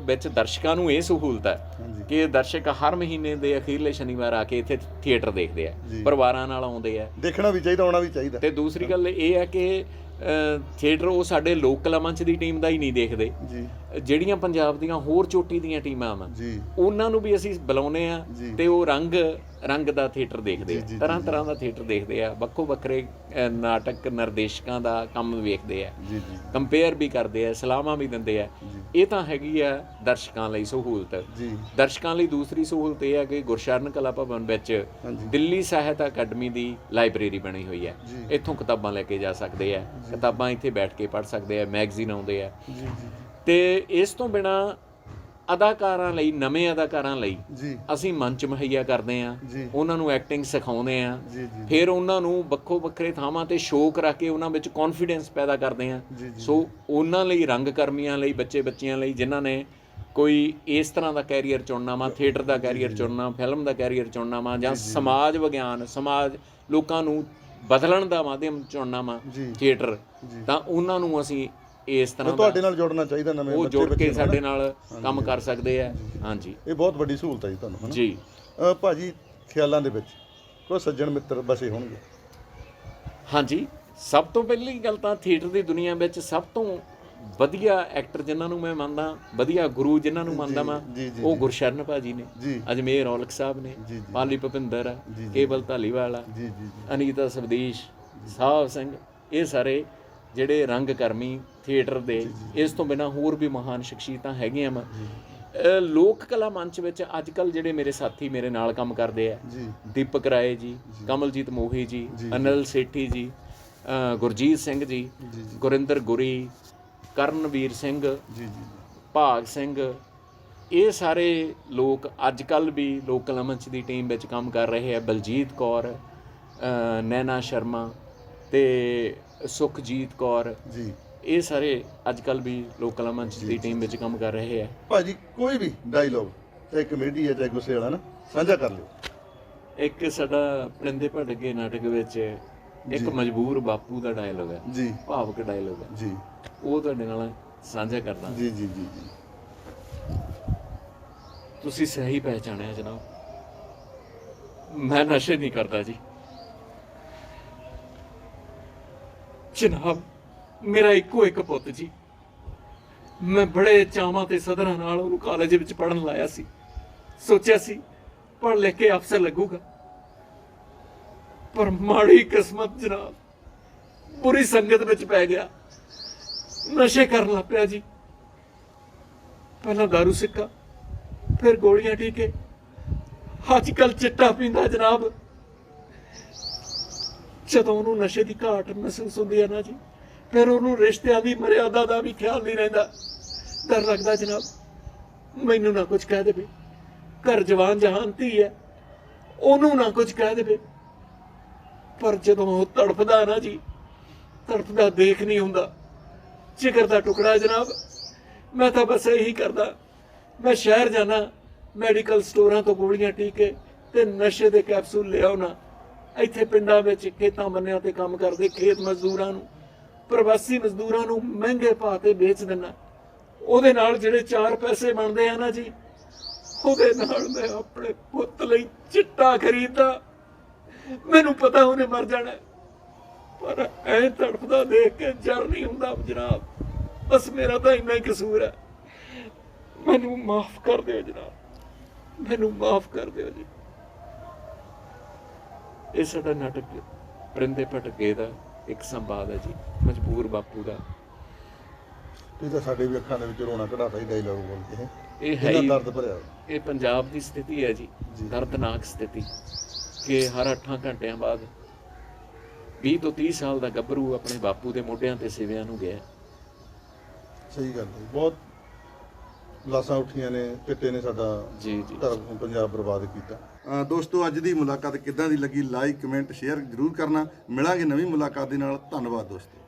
ਵਿੱਚ ਦਰਸ਼ਕਾਂ ਨੂੰ ਇਹ ਸਹੂਲਤ ਹੈ ਕਿ ਦਰਸ਼ਕ ਹਰ ਮਹੀਨੇ ਦੇ ਅਖੀਰਲੇ ਸ਼ਨੀਵਾਰ ਆ ਕੇ ਇੱਥੇ ਥੀਏਟਰ ਦੇਖਦੇ ਆ। ਪਰਿਵਾਰਾਂ ਨਾਲ ਆਉਂਦੇ ਆ। ਦੇਖਣਾ ਵੀ ਚਾਹੀਦਾ ਆਉਣਾ ਵੀ ਚਾਹੀਦਾ। ਤੇ ਦੂਸਰੀ ਗੱਲ ਇਹ ਹੈ ਕਿ ਥੀਏਟਰ ਉਹ ਸਾਡੇ ਲੋਕ ਕਲਾ ਮੰਚ ਦੀ ਟੀਮ ਦਾ ਹੀ ਨਹੀਂ ਦੇਖਦੇ। ਜੀ। ਜਿਹੜੀਆਂ ਪੰਜਾਬ ਦੀਆਂ ਹੋਰ ਚੋਟੀ ਦੀਆਂ ਟੀਮਾਂ ਜੀ। ਉਹਨਾਂ ਨੂੰ ਵੀ ਅਸੀਂ ਬੁਲਾਉਨੇ ਆ। ਤੇ ਉਹ ਰੰਗ ਰੰਗ ਦਾ ਥੀਏਟਰ ਦੇਖਦੇ ਆ। ਤਰ੍ਹਾਂ ਤਰ੍ਹਾਂ ਦਾ ਥੀਏਟਰ ਦੇਖਦੇ ਆ। ਵੱਖੋ ਵੱਖਰੇ ਨਾਟਕ ਨਿਰਦੇਸ਼ਕਾਂ ਦਾ ਕੰਮ ਵੇਖਦੇ ਆ। ਜੀ ਜੀ। ਕੰਪੇਅਰ ਵੀ ਕਰਦੇ ਆ ਸਲਾਹਾਂ ਵੀ ਦਿੰਦੇ ਆ। ਇਹ ਤਾਂ ਹੈਗੀ ਆ ਦਰਸ਼ਕਾਂ ਲਈ ਸਹੂਲਤ। ਜੀ। ਦਰਸ਼ਕਾਂ ਲਈ ਦੂਸਰੀ ਸਹੂਲਤ ਇਹ ਹੈ ਕਿ ਗੁਰਸ਼ਰਨ ਕਲਾ ਭਵਨ ਵਿੱਚ। ਦਿੱਲੀ ਸਾਹਿਤ ਅਕੈਡਮੀ ਦੀ ਲਾਇਬ੍ਰੇਰੀ ਬਣੀ ਹੋਈ ਹੈ। ਇੱਥੋਂ ਕਿਤਾਬਾਂ ਲੈ ਕੇ ਜਾ ਸਕਦੇ ਆ। ਕਿਤਾਬਾਂ ਇੱਥੇ ਬੈਠ ਕੇ ਪੜ੍ਹ ਸਕਦੇ ਆ ਮੈਗਜ਼ੀਨ ਆਉਂਦੇ ਆ। ਜੀ ਜੀ। ਤੇ ਇਸ ਤੋਂ ਬਿਨਾ ਅਦਾਕਾਰਾਂ ਲਈ ਨਵੇਂ ਅਦਾਕਾਰਾਂ ਲਈ ਜੀ। ਅਸੀਂ ਮੰਚ ਮੁਹੱਈਆ ਕਰਦੇ ਆ ਉਹਨਾਂ ਨੂੰ ਐਕਟਿੰਗ ਸਿਖਾਉਂਦੇ ਆ ਫਿਰ ਉਹਨਾਂ ਨੂੰ ਵੱਖੋ ਵੱਖਰੇ ਥਾਵਾਂ ਤੇ ਸ਼ੋਅ ਕਰਾ ਕੇ ਉਹਨਾਂ ਵਿੱਚ ਕੌਨਫੀਡੈਂਸ ਪੈਦਾ ਕਰਦੇ ਆ ਸੋ ਉਹਨਾਂ ਲਈ ਰੰਗ ਕਰਮੀਆਂ ਲਈ ਬੱਚੇ ਬੱਚੀਆਂ ਲਈ ਜਿਨ੍ਹਾਂ ਨੇ ਕੋਈ ਇਸ ਤਰ੍ਹਾਂ ਦਾ ਕੈਰੀਅਰ ਚੁਣਨਾ ਵਾ ਥੀਏਟਰ ਦਾ ਕੈਰੀਅਰ ਚੁਣਨਾ ਫਿਲਮ ਦਾ ਕੈਰੀਅਰ ਚੁਣਨਾ ਵਾ ਜਾਂ ਸਮਾਜ ਵਿਗਿਆਨ ਸਮਾਜ ਲੋਕਾਂ ਨੂੰ ਬਦਲਣ ਦਾ ਮਾਧਿਅਮ ਚੁਣਨਾ ਵਾ। ਥੀਏਟਰ। ਤਾਂ ਉਹਨਾਂ ਨੂੰ ਅਸੀਂ ਇਸ ਤਰ੍ਹਾਂ ਦਾ ਤੁਹਾਡੇ ਨਾਲ ਜੁੜਨਾ ਚਾਹੀਦਾ ਨਵੇਂ ਉਹ ਬੱਚੇ ਜੁੜ ਬੱਚੇ ਕੇ ਨੂੰ, ਸਾਡੇ ਹਨਾ? ਨਾਲ ਕੰਮ ਕਰ ਸਕਦੇ ਆ। ਹਾਂਜੀ। ਇਹ ਬਹੁਤ ਵੱਡੀ ਸਹੂਲਤ ਹੈ ਜੀ ਤੁਹਾਨੂੰ ਹਨਾ? ਜੀ। ਅ, ਭਾਜੀ ਖਿਆਲਾਂ ਦੇ ਵਿੱਚ ਕੋਈ ਸੱਜਣ ਮਿੱਤਰ ਬਸੇ ਹੋਣਗੇ? ਹਾਂਜੀ। ਸਭ ਤੋਂ ਪਹਿਲੀ ਗੱਲ ਤਾਂ ਥੀਏਟਰ ਦੀ ਦੁਨੀਆ ਵਿੱਚ ਸਭ ਤੋਂ ਵਧੀਆ ਐਕਟਰ ਜਿਨ੍ਹਾਂ ਨੂੰ ਮੈਂ ਮੰਨਦਾ ਵਧੀਆ ਗੁਰੂ ਜਿਨ੍ਹਾਂ ਨੂੰ ਮੰਨਦਾ ਮੈਂ ਜੀ, ਜੀ, ਉਹ ਗੁਰਸ਼ਰਨ ਭਾਜੀ ਨੇ। ਜੀ। ਅਜਮੇਰ ਔਲਖ ਸਾਹਿਬ ਨੇ। ਜੀ, ਜੀ। ਪਾਲੀ ਭੁਪਿੰਦਰ ਆ ਜੀ, ਜੀ। ਕੇਵਲ ਧਾਲੀਵਾਲ ਆ ਜੀ ਜੀ ਜੀ। ਅਨੀਤਾ ਸਵਦੇਸ਼ ਸਾਹਿਬ ਸਿੰਘ ਇਹ ਸਾਰੇ ਜਿਹੜੇ ਰੰਗ ਕਰਮੀ ਥੀਏਟਰ ਦੇ ਇਸ ਤੋਂ ਬਿਨਾ ਹੋਰ ਵੀ ਮਹਾਨ ਸ਼ਖਸੀਅਤਾਂ ਹੈਗੀਆਂ ਵਾ ਲੋਕ ਕਲਾ ਮੰਚ ਵਿੱਚ ਅੱਜ ਕੱਲ ਜਿਹੜੇ ਮੇਰੇ ਸਾਥੀ ਮੇਰੇ ਨਾਲ ਕੰਮ ਕਰਦੇ ਆ। ਜੀ। ਦੀਪਕ ਰਾਏ ਜੀ ਕਮਲਜੀਤ ਮੋਹੀ ਜੀ ਅਨਿਲ ਸੇਠੀ ਜੀ ਗੁਰਜੀਤ ਸਿੰਘ ਜੀ ਗੁਰਿੰਦਰ ਗੁਰੀ ਕਰਨਵੀਰ ਸਿੰਘ ਜੀ ਜੀ ਭਾਗ ਸਿੰਘ ਇਹ ਸਾਰੇ ਲੋਕ ਅੱਜ ਕੱਲ ਵੀ ਲੋਕਲ ਮੰਚ ਦੀ ਟੀਮ ਵਿੱਚ ਕੰਮ ਕਰ ਰਹੇ ਆ। ਬਲਜੀਤ ਕੌਰ ਨੈਨਾ ਸ਼ਰਮਾ ਤੇ ਸੁਖਜੀਤ ਕੌਰ। ਜੀ। ਇਹ ਸਾਰੇ ਅੱਜ ਕੱਲ ਵੀ ਲੋਕਲ ਮੰਚ ਦੀ ਟੀਮ ਵਿੱਚ ਕੰਮ ਕਰ ਰਹੇ ਆ। ਭਾਜੀ ਕੋਈ ਵੀ ਡਾਇਲੋਗ ਚਾਹੇ ਕਮੇਡੀ ਹੈ ਚਾਹੇ ਗੁੱਸੇ ਵਾਲਾ ਨਾ ਸਾਂਝਾ ਕਰ ਲਿਓ। ਇੱਕ ਸਾਡਾ ਪਰਿੰਦੇ ਭਟਕੇ ਨਾਟਕ ਵਿੱਚ ਇੱਕ ਮਜਬੂਰ ਬਾਪੂ ਦਾ ਡਾਇਲੋਗ ਹੈ ਜੀ। ਭਾਵਕ ਡਾਇਲੋਗ ਹੈ। ਜੀ। ਉਹ ਤੁਹਾਡੇ ਨਾਲ ਸਾਂਝਾ ਕਰਦਾ। ਜੀ ਜੀ ਜੀ। ਤੁਸੀਂ ਸਹੀ ਪਹਿਚਾਣਿਆ ਜਨਾਬ। ਮੈਂ ਨਸ਼ੇ ਨਹੀਂ ਕਰਦਾ ਜੀ। ਜਨਾਬ ਮੇਰਾ ਇੱਕੋ ਇੱਕ ਪੁੱਤ ਜੀ। ਮੈਂ ਬੜੇ ਚਾਵਾਂ ਤੇ ਸਦਰਾਂ ਨਾਲ ਉਹਨੂੰ ਕਾਲਜ ਵਿੱਚ ਪੜਨ ਲਾਇਆ ਸੀ। ਸੋਚਿਆ ਸੀ, ਪੜ੍ਹ ਲਿਖ ਕੇ ਅਫਸਰ ਲੱਗੂਗਾ। ਪਰ ਮਾੜੀ ਕਿਸਮਤ ਜਨਾਬ, ਬੁਰੀ ਸੰਗਤ ਵਿੱਚ ਪੈ ਗਿਆ। ਨਸ਼ੇ ਕਰਨ ਲੱਗ ਪਿਆ ਜੀ। ਪਹਿਲਾਂ दारू ਸਿੱਕਾ, ਫਿਰ ਗੋਲੀਆਂ ਟੀਕੇ ਅੱਜ ਕੱਲ ਚਿੱਟਾ ਪੀਂਦਾ ਜਨਾਬ। ਜਦੋਂ ਉਹਨੂੰ ਨਸ਼ੇ ਦੀ ਘਾਟ ਮਹਿਸੂਸ ਹੁੰਦੀ ਹੈ ਨਾ ਜੀ। ਫਿਰ ਉਹਨੂੰ ਰਿਸ਼ਤਿਆਂ ਦੀ ਮਰਿਆਦਾ ਦਾ ਵੀ ਖਿਆਲ ਨਹੀਂ ਰਹਿੰਦਾ। ਡਰ ਲੱਗਦਾ ਜਨਾਬ। ਮੈਨੂੰ ਨਾ ਕੁਝ ਕਹਿ ਦੇਵੇ। ਘਰ ਜਵਾਨ ਜਹਾਨ ਧੀ ਹੈ। ਉਹਨੂੰ ਨਾ ਕੁਝ ਕਹਿ ਦੇਵੇ। ਪਰ ਜਦੋਂ ਉਹ ਤੜਫਦਾ ਨਾ ਜੀ, ਤੜਫਦਾ ਦੇਖ ਨਹੀਂ ਹੁੰਦਾ। ਜਿਗਰ ਦਾ ਟੁਕੜਾ ਜਨਾਬ, ਮੈਂ ਤਾਂ ਬਸ ਇਹੀ ਕਰਦਾ। ਮੈਂ ਸ਼ਹਿਰ ਜਾਣਾ, ਮੈਡੀਕਲ ਸਟੋਰਾਂ ਤੋਂ ਗੋਲੀਆਂ ਟੀਕੇ ਤੇ ਨਸ਼ੇ ਦੇ ਕੈਪਸੂਲ ਲਿਆਉਣਾ। ਇੱਥੇ ਪਿੰਡਾਂ ਵਿੱਚ ਖੇਤਾਂ ਬੰਨਿਆਂ ਤੇ ਕੰਮ ਕਰਦੇ ਖੇਤ ਮਜ਼ਦੂਰਾਂ ਨੂੰ। ਪ੍ਰਵਾਸੀ ਮਜ਼ਦੂਰਾਂ ਨੂੰ ਮਹਿੰਗੇ ਭਾਅ ਤੇ ਵੇਚ ਦਿੰਨਾ ਉਹਦੇ ਨਾਲ ਜਿਹੜੇ ਚਾਰ ਪੈਸੇ ਬਣਦੇ ਆ ਨਾ ਜੀ, ਉਹਦੇ ਨਾਲ ਮੈਂ ਆਪਣੇ ਪੁੱਤ ਲਈ ਚਿੱਟਾ ਖਰੀਦਦਾ। ਮੈਨੂੰ ਪਤਾ ਉਹਨੇ ਮਰ ਜਾਣਾ। ਪਰ ਐ ਤੜਫਦਾ ਦੇਖ ਕੇ ਜਰ ਨਹੀਂ ਹੁੰਦਾ, ਜਨਾਬ। ਬਸ ਮੇਰਾ ਤਾਂ ਇੰਨਾ ਹੀ ਕਸੂਰ ਹੈ। ਮੈਨੂੰ ਮਾਫ ਕਰ ਦਿਓ, ਜਨਾਬ। ਮੈਨੂੰ ਮਾਫ ਕਰ ਦਿਓ ਜੀ। ਇਹ ਸਾਡਾ ਨਾਟਕ ਪਰਿੰਦੇ ਭਟਕੇ ਦਾ ਇੱਕ ਸੰਵਾਦ ਹੈ ਜੀ। ਮਜਬੂਰ ਬਾਪੂ ਦਾ। ਤੁਸੀਂ ਤਾਂ ਸਾਡੇ ਵੀ ਅੱਖਾਂ ਦੇ ਵਿੱਚ ਰੋਣਾ ਕਢਾਤਾ ਹੀ ਡਾਇਲੋਗ ਬੋਲ ਕੇ। ਇਹ ਹੈ ਹੀ ਦਰਦ ਭਰਿਆ। ਇਹ ਪੰਜਾਬ ਦੀ ਸਥਿਤੀ ਹੈ ਜੀ। ਦਰਦਨਾਕ ਸਥਿਤੀ। ਕਿ ਹਰ 8 ਘੰਟਿਆਂ ਬਾਅਦ 20 ਤੋਂ 30 ਸਾਲ ਦਾ ਗੱਭਰੂ ਆਪਣੇ ਬਾਪੂ ਦੇ ਮੋਢਿਆਂ ਤੇ ਸਿਵਿਆਂ ਨੂੰ ਗਿਆ। ਸਹੀ ਗੱਲ ਹੈ ਬਹੁਤ ਲਾਸਾਂ ਉੱਠੀਆਂ ਨੇ ਚਿੱਟੇ ਨੇ ਸਾਡਾ ਜੀ ਜੀ। ਧਰਮ ਪੰਜਾਬ ਬਰਬਾਦ ਕੀਤਾ। ਦੋਸਤੋ ਅੱਜ ਦੀ ਮੁਲਾਕਾਤ ਕਿੱਦਾਂ ਦੀ ਲੱਗੀ? ਲਾਈਕ ਕਮੈਂਟ ਸ਼ੇਅਰ ਜ਼ਰੂਰ ਕਰਨਾ। ਮਿਲਾਂਗੇ ਨਵੀਂ ਮੁਲਾਕਾਤ ਦੇ ਨਾਲ। ਧੰਨਵਾਦ ਦੋਸਤੋ।